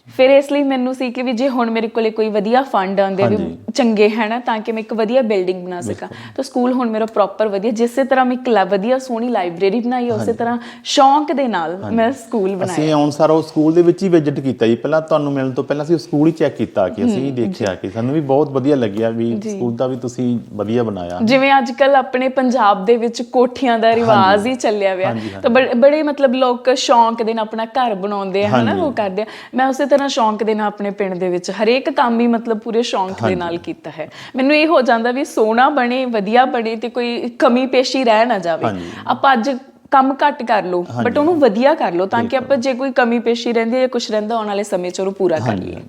ਫਿਰ ਇਸ ਲਈ ਮੈਨੂੰ ਸੀ ਕਿ ਵੀ ਜੇ ਹੁਣ ਮੇਰੇ ਕੋਲੇ ਕੋਈ ਵਧੀਆ ਫੰਡ ਆਉਂਦੇ ਵੀ। ਚੰਗੇ ਹੈ ਨਾ ਤਾਂ ਕਿ ਮੈਂ ਇੱਕ ਵਧੀਆ ਬਿਲਡਿੰਗ ਬਣਾ ਸਕਾਂ। ਤਾਂ ਸਕੂਲ ਹੁਣ ਮੇਰਾ ਪ੍ਰੋਪਰ ਵਧੀਆ ਜਿਸੇ ਤਰ੍ਹਾਂ ਮੈਂ ਇੱਕ ਵਧੀਆ ਸੋਹਣੀ ਲਾਇਬ੍ਰੇਰੀ ਬਣਾਈ ਉਸੇ ਤਰ੍ਹਾਂ ਸ਼ੌਂਕ ਦੇ ਨਾਲ ਮੈਂ ਸਕੂਲ ਬਣਾਇਆ। ਅਸੀਂ ਆਉਣ ਸਾਰ ਉਹ ਸਕੂਲ ਦੇ ਵਿੱਚ ਹੀ ਵਿਜ਼ਿਟ ਕੀਤਾ ਜੀ। ਪਹਿਲਾਂ ਤੁਹਾਨੂੰ ਮਿਲਣ ਤੋਂ ਪਹਿਲਾਂ ਅਸੀਂ ਸਕੂਲ ਹੀ ਚੈੱਕ ਕੀਤਾ ਕਿ ਅਸੀਂ ਦੇਖਿਆ ਕਿ ਸਾਨੂੰ ਵੀ ਬਹੁਤ ਵਧੀਆ ਲੱਗਿਆ ਵੀ ਸਕੂਲ ਦਾ ਵੀ ਤੁਸੀਂ ਵਧੀਆ ਬਣਾਇਆ। ਜਿਵੇਂ ਅੱਜ ਕੱਲ ਆਪਣੇ ਪੰਜਾਬ ਦੇ ਵਿੱਚ ਕੋਠੀਆਂ ਦਾ ਰਿਵਾਜ ਹੀ ਚੱਲਿਆ ਹੋਇਆ ਤਾਂ ਬੜੇ ਮਤਲਬ ਲੋਕ ਸ਼ੌਂਕ ਦੇ ਨਾਲ ਆਪਣਾ ਘਰ ਬਣਾਉਂਦੇ ਹਨਾ ਉਹ ਕਰਦੇ ਮੈਂ ਉਸੇ ਤਰ੍ਹਾਂ ਸ਼ੌਂਕ ਦੇ ਨਾਲ ਆਪਣੇ ਪਿੰਡ ਦੇ ਵਿੱਚ ਹਰੇਕ ਕੰਮ ਹੀ ਮਤਲਬ ਪੂਰੇ ਸ਼ੌਂਕ ਦੇ ਨਾਲ ਕੀਤਾ ਹੈ। ਮੈਨੂੰ ਇਹ ਹੋ ਜਾਂਦਾ ਵੀ ਸੋਹਣਾ ਬਣੇ ਵਧੀਆ ਬਣੇ ਤੇ ਕੋਈ ਕਮੀ ਪੇਸ਼ੀ ਰਹਿ ਨਾ ਜਾਵੇ। ਆਪਾਂ ਅੱਜ ਕੰਮ ਘੱਟ ਕਰ ਲਓ ਬਟ ਉਹਨੂੰ ਵਧੀਆ ਕਰ ਲਓ ਤਾਂ ਕਿ ਆਪਾਂ ਜੇ ਕੋਈ ਕਮੀ ਪੇਸ਼ੀ ਰਹਿੰਦੀ ਹੈ ਜਾਂ ਕੁਝ ਰਹਿੰਦਾ ਆਉਣ ਵਾਲੇ ਸਮੇਂ 'ਚ ਉਹਨੂੰ ਪੂਰਾ ਕਰ। ਲਈਏ।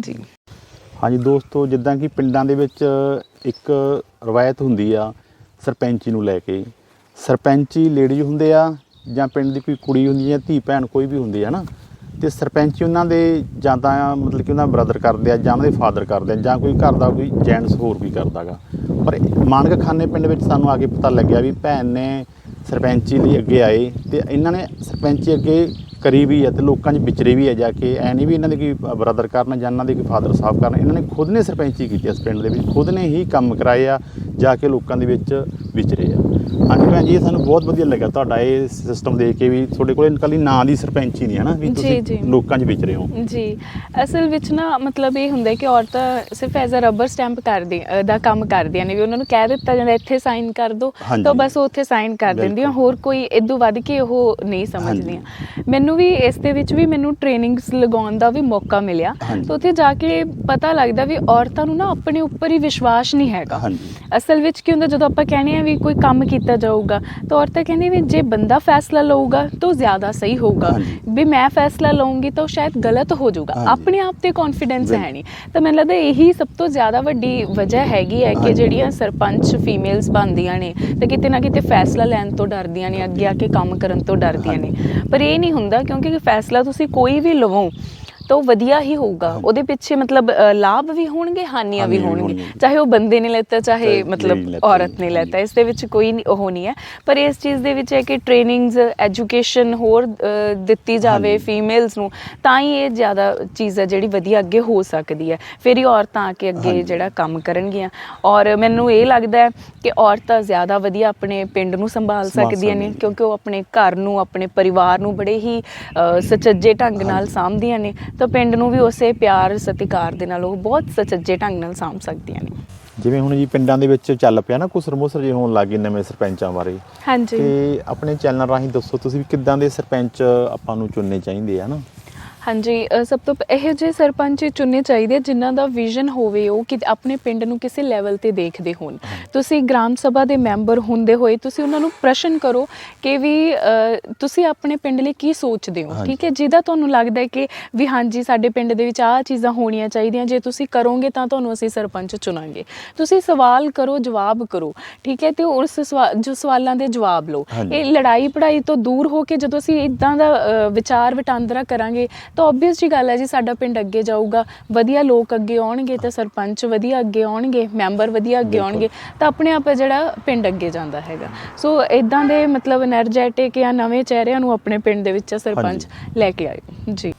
ਜੀ। ਹਾਂਜੀ ਦੋਸਤੋ ਜਿੱਦਾਂ ਕਿ ਪਿੰਡਾਂ ਦੇ ਵਿੱਚ ਇੱਕ ਰਵਾਇਤ ਹੁੰਦੀ ਆ ਸਰਪੰਚੀ ਨੂੰ ਲੈ ਕੇ। ਸਰਪੰਚੀ ਲੇਡੀਜ਼ ਹੁੰਦੇ ਆ ਜਾਂ ਪਿੰਡ ਦੀ ਕੋਈ ਕੁੜੀ ਹੁੰਦੀ ਜਾਂ ਧੀ ਭੈਣ ਕੋਈ ਵੀ ਹੁੰਦੀ ਹੈ ਨਾ ਤੇ ਸਰਪੰਚ ਉਹਨਾਂ ਦੇ ਜਾਂ ਤਾਂ ਮਤਲਬ ਕਿ ਉਹਨਾਂ ਬ੍ਰਦਰ ਕਰਦੇ ਆ ਜਾਂ ਉਹਨਾਂ ਦੇ ਫਾਦਰ ਕਰਦੇ ਆ ਜਾਂ ਕੋਈ ਘਰ ਦਾ ਕੋਈ ਜੈਂਟਸ ਹੋਰ ਵੀ ਕਰਦਾਗਾ ਪਰ ਮਾਨਕ ਖਾਨੇ ਪਿੰਡ ਵਿੱਚ ਸਾਨੂੰ ਆ ਕੇ ਪਤਾ ਲੱਗਿਆ ਵੀ ਭੈਣ ਨੇ ਸਰਪੰਚੀ ਲਈ ਅੱਗੇ ਆਏ ਤੇ ਇਹਨਾਂ ਨੇ ਸਰਪੰਚੀ ਅੱਗੇ ਕਰੀ ਵੀ ਹੈ ਤੇ ਲੋਕਾਂ 'ਚ ਵਿਚਰੇ ਵੀ ਹੈ ਜਾ ਕੇ, ਐ ਨਹੀਂ ਵੀ ਇਹਨਾਂ ਦੇ ਕੋਈ ਬ੍ਰਦਰ ਕਰਨ ਜਾਂ ਇਹਨਾਂ ਦੇ ਕੋਈ ਫਾਦਰ ਸਾਹਿਬ ਕਰਨ, ਇਹਨਾਂ ਨੇ ਖੁਦ ਨੇ ਸਰਪੰਚੀ ਕੀਤੀ ਇਸ ਪਿੰਡ ਦੇ ਵਿੱਚ, ਖੁਦ ਨੇ ਹੀ ਕੰਮ ਕਰਾਏ ਆ, ਜਾ ਕੇ ਲੋਕਾਂ ਦੇ ਵਿੱਚ ਵਿਚਰੇ ਆ। ਹਾਂਜੀ ਭੈਣ ਜੀ ਸਾਨੂੰ ਬਹੁਤ ਵਧੀਆ ਲੱਗਾ ਤੁਹਾਡਾ ਇਹ ਸਿਸਟਮ ਦੇਖ ਕੇ ਵੀ ਤੁਹਾਡੇ ਕੋਲ ਇਨਕਲੀ ਨਾਂ ਦੀ ਸਰਪੰਚੀ ਨਹੀਂ ਹੈ ਨਾ ਵੀ ਤੁਸੀਂ। ਲੋਕਾਂ 'ਚ ਵਿਚਰੇ ਹੋ ਜੀ ਅਸਲ ਵਿੱਚ ਨਾ ਮਤਲਬ ਇਹ ਹੁੰਦਾ ਕਿ ਔਰਤਾਂ ਸਿਰਫ ਐਜ਼ ਅ ਰਬਰ ਸਟੈਂਪ ਕਰਦੀ ਦਾ ਕੰਮ ਕਰਦੀਆਂ ਨੇ ਵੀ ਉਹਨਾਂ ਨੂੰ ਕਹਿ ਦਿੱਤਾ ਜਾਂਦਾ ਇੱਥੇ ਸਾਈਨ ਕਰ ਦਿਓ। ਤਾਂ ਬਸ ਉਹ ਉੱਥੇ ਸਾਈਨ ਕਰ। ਦਿੰਦੀਆਂ ਹੋਰ ਕੋਈ ਇਦੋਂ ਵੱਧ ਕੇ ਉਹ ਨਹੀਂ ਸਮਝਦੀਆਂ ਮੈਨੂੰ ਵੀ ਇਸ ਦੇ ਵਿੱਚ ਵੀ ਮੈਨੂੰ ਟ੍ਰੇਨਿੰਗਸ ਲਗਾਉਣ ਦਾ ਵੀ ਮੌਕਾ ਮਿਲਿਆ। ਤਾਂ ਉੱਥੇ ਜਾ ਕੇ ਪਤਾ ਲੱਗਦਾ ਵੀ ਔਰਤਾਂ ਨੂੰ ਨਾ ਆਪਣੇ ਉੱਪਰ ਹੀ ਵਿਸ਼ਵਾਸ ਨਹੀਂ ਹੈਗਾ ਅਸਲ ਵਿੱਚ ਕੀ ਹੁੰਦਾ ਜਦੋਂ ਆਪਾਂ ਕਹਿੰਦੇ ਆ ਵੀ ਕੋਈ ਕੰਮ ਕੀਤਾ ਜਾਊਗਾ ਤਾਂ ਔਰਤਾਂ ਕਹਿੰਦੀ ਵੀ ਜੇ ਬੰਦਾ ਫੈਸਲਾ ਲਊਗਾ ਤਾਂ ਜ਼ਿਆਦਾ ਸਹੀ ਹੋਊਗਾ। ਵੀ ਮੈਂ ਫੈਸਲਾ ਲਵਾਂਗੀ ਤਾਂ ਸ਼ਾਇਦ ਗਲਤ ਹੋ ਜਾਊਗਾ। ਆਪਣੇ ਆਪ ਤੇ ਕੌਨਫੀਡੈਂਸ। ਹੈ ਨਹੀਂ ਤਾਂ ਮੈਨੂੰ ਲੱਗਦਾ ਇਹੀ ਸਭ ਤੋਂ ਜ਼ਿਆਦਾ ਵੱਡੀ ਵਜ੍ਹਾ ਹੈਗੀ ਹੈ ਕਿ। ਜਿਹੜੀਆਂ ਸਰਪੰਚ ਫੀਮੇਲਸ ਬਣਦੀਆਂ ਨੇ ਤੇ ਕਿਤੇ ਨਾ ਕਿਤੇ ਫੈਸਲਾ ਲੈਣ ਤੋਂ ਡਰਦੀਆਂ ਨੇ ਅੱਗੇ ਆ ਕੇ ਕੰਮ ਕਰਨ ਤੋਂ ਡਰਦੀਆਂ ਨੇ ਪਰ ਇਹ ਨਹੀਂ ਹੁੰਦਾ ਕਿਉਂਕਿ ਫੈਸਲਾ ਤੁਸੀਂ ਕੋਈ ਵੀ ਲਵੋ ਤਾਂ ਉਹ ਵਧੀਆ ਹੀ ਹੋਊਗਾ। ਉਹਦੇ ਪਿੱਛੇ ਮਤਲਬ ਅ, ਲਾਭ ਵੀ ਹੋਣਗੇ ਹਾਨੀਆਂ ਵੀ ਹਾਨੀਆਂ ਵੀ ਹੋਣਗੀਆਂ ਹੋਣਗੀਆਂ। ਚਾਹੇ ਉਹ ਬੰਦੇ ਨੇ ਲੈਤਾ ਚਾਹੇ ਮਤਲਬ ਲੈਤਾ, ਔਰਤ ਨੇ ਲੈਤਾ ਇਸ ਦੇ ਵਿੱਚ ਕੋਈ ਨਹੀਂ- ਉਹ ਨਹੀਂ ਹੈ ਪਰ ਇਸ ਚੀਜ਼ ਦੇ ਵਿੱਚ ਹੈ ਕਿ ਟ੍ਰੇਨਿੰਗਸ ਐਜੂਕੇਸ਼ਨ ਹੋਰ ਅ, ਦਿੱਤੀ ਜਾਵੇ ਹਾਂਜੀ। ਫੀਮੇਲਸ ਨੂੰ ਤਾਂ ਹੀ ਇਹ ਜ਼ਿਆਦਾ ਚੀਜ਼ ਹੈ ਜਿਹੜੀ ਵਧੀਆ ਅੱਗੇ ਹੋ ਸਕਦੀ ਹੈ ਫਿਰ ਹੀ ਔਰਤਾਂ ਆ ਕੇ ਅੱਗੇ ਹਾਂਜੀ। ਜਿਹੜਾ ਕੰਮ ਕਰਨਗੀਆਂ ਔਰ ਮੈਨੂੰ ਇਹ ਲੱਗਦਾ ਹੈ ਕਿ ਔਰਤਾਂ ਜ਼ਿਆਦਾ ਵਧੀਆ ਆਪਣੇ ਪਿੰਡ ਨੂੰ ਸੰਭਾਲ ਸੰਭਾਲ ਸਕਦੀਆਂ ਨੇ ਸਕਦੀਆਂ। ਕਿਉਂਕਿ ਉਹ ਆਪਣੇ ਘਰ ਨੂੰ ਆਪਣੇ ਪਰਿਵਾਰ ਨੂੰ ਬੜੇ ਹੀ ਅ, ਸੁਚੱਜੇ ਢੰਗ ਨਾਲ। ਸਾਂਭਦੀਆਂ ਨੇ ਤਾਂ ਪਿੰਡ ਨੂੰ ਵੀ ਉਸੇ ਪਿਆਰ ਸਤਿਕਾਰ ਦੇ ਨਾਲ ਉਹ ਬਹੁਤ ਸੁਚੱਜੇ ਢੰਗ ਨਾਲ ਸਾਂਭ ਸਕਦੀਆਂ ਨੇ। ਜਿਵੇਂ ਹੁਣ ਜੀ ਪਿੰਡਾਂ ਦੇ ਵਿੱਚ ਚੱਲ ਪਿਆ ਨਾ ਕੁਸਰ ਮੁਸਰ ਜੇ ਹੋਣ ਲੱਗੇ ਨਵੇਂ ਸਰਪੰਚਾਂ ਬਾਰੇ। ਹਾਂਜੀ। ਤੇ ਆਪਣੇ ਚੈਨਲ ਰਾਹੀਂ ਦੱਸੋ ਤੁਸੀਂ ਵੀ ਕਿੱਦਾਂ ਦੇ ਸਰਪੰਚ ਆਪਾਂ ਨੂੰ ਚੁਣਨੇ ਚਾਹੀਦੇ ਆ ਨਾ? ਹਾਂਜੀ ਅ, ਸਭ ਤੋਂ ਪ- ਇਹੋ ਜਿਹੇ ਸਰਪੰਚ ਚੁਣਨੇ ਚਾਹੀਦੇ ਆ ਜਿਨ੍ਹਾਂ ਦਾ ਵਿਜ਼ਨ ਹੋਵੇ ਉਹ ਕਿ ਆਪਣੇ ਪਿੰਡ ਨੂੰ ਕਿਸੇ ਲੈਵਲ ਤੇ ਦੇਖਦੇ ਹੋਣ। ਤੁਸੀਂ ਗ੍ਰਾਮ ਸਭਾ ਦੇ ਮੈਂਬਰ ਹੁੰਦੇ ਹੋਏ ਤੁਸੀਂ ਉਹਨਾਂ ਨੂੰ ਪ੍ਰਸ਼ਨ ਕਰੋ ਕਿ ਵੀ ਅ, ਤੁਸੀਂ ਆਪਣੇ ਪਿੰਡ ਲਈ ਕੀ ਸੋਚਦੇ ਹੋ? ਹਾਂਜੀ। ਠੀਕ ਹੈ ਜਿਹਦਾ ਤੁਹਾਨੂੰ ਲੱਗਦਾ ਹੈ ਕਿ ਵੀ ਹਾਂਜੀ ਸਾਡੇ ਪਿੰਡ ਦੇ ਵਿੱਚ ਆਹ ਚੀਜ਼ਾਂ ਹੋਣੀਆਂ ਚਾਹੀਦੀਆਂ ਜੇ ਤੁਸੀਂ ਕਰੋਗੇ ਤਾਂ ਤੁਹਾਨੂੰ ਅਸੀਂ ਸਰਪੰਚ ਚੁਣਾਂਗੇ। ਤੁਸੀਂ ਸਵਾਲ ਕਰੋ ਜਵਾਬ ਕਰੋ ਠੀਕ ਹੈ ਤੇ ਉਸ ਸਵਾ- ਜੋ ਸਵਾਲਾਂ ਦੇ ਜਵਾਬ ਲਓ। ਹਾਂਜੀ। ਇਹ ਲੜਾਈ ਪੜਾਈ ਤੋਂ ਦੂਰ ਹੋ ਕੇ ਜਦੋਂ ਅਸੀਂ ਇਦਾਂ ਦਾ ਅ, ਵਿਚਾਰ ਵਟਾਂਦਰਾ ਕਰਾਂਗੇ ਤਾਂ ਆਬਵੀਅਸ ਜੀ ਗੱਲ ਹੈ ਜੀ ਸਾਡਾ ਪਿੰਡ ਅੱਗੇ ਜਾਊਗਾ ਵਧੀਆ ਲੋਕ ਅੱਗੇ ਆਉਣਗੇ ਤਾਂ ਸਰਪੰਚ ਵਧੀਆ ਅੱਗੇ ਆਉਣਗੇ ਮੈਂਬਰ ਵਧੀਆ ਅੱਗੇ ਆਉਣਗੇ ਤਾਂ ਆਪਣੇ ਆਪ ਜਿਹੜਾ ਪਿੰਡ ਅੱਗੇ ਜਾਂਦਾ ਹੈਗਾ। ਸੋ ਇਦਾਂ ਦੇ ਮਤਲਬ એનર્ਜੈਟਿਕ ਜਾਂ ਨਵੇਂ ਚਿਹਰਿਆਂ ਨੂੰ ਆਪਣੇ ਪਿੰਡ ਦੇ ਵਿੱਚ ਸਰਪੰਚ ਲੈ ਕੇ ਆਏ। ਜੀ।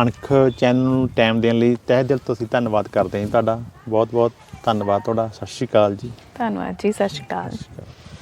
ਅਣਖ ਚੈਨਲ ਨੂੰ ਟਾਈਮ ਦੇਣ ਲਈ ਤਹਿ ਦਿਲ ਤੋਂ ਅਸੀਂ ਧੰਨਵਾਦ ਕਰਦੇ ਹਾਂ ਤੁਹਾਡਾ। ਬਹੁਤ ਬਹੁਤ ਧੰਨਵਾਦ ਤੁਹਾਡਾ। ਸਤਿ ਸ਼੍ਰੀ ਅਕਾਲ ਜੀ। ਧੰਨਵਾਦ ਜੀ ਸਤਿ ਸ਼੍ਰੀ ਅਕਾਲ।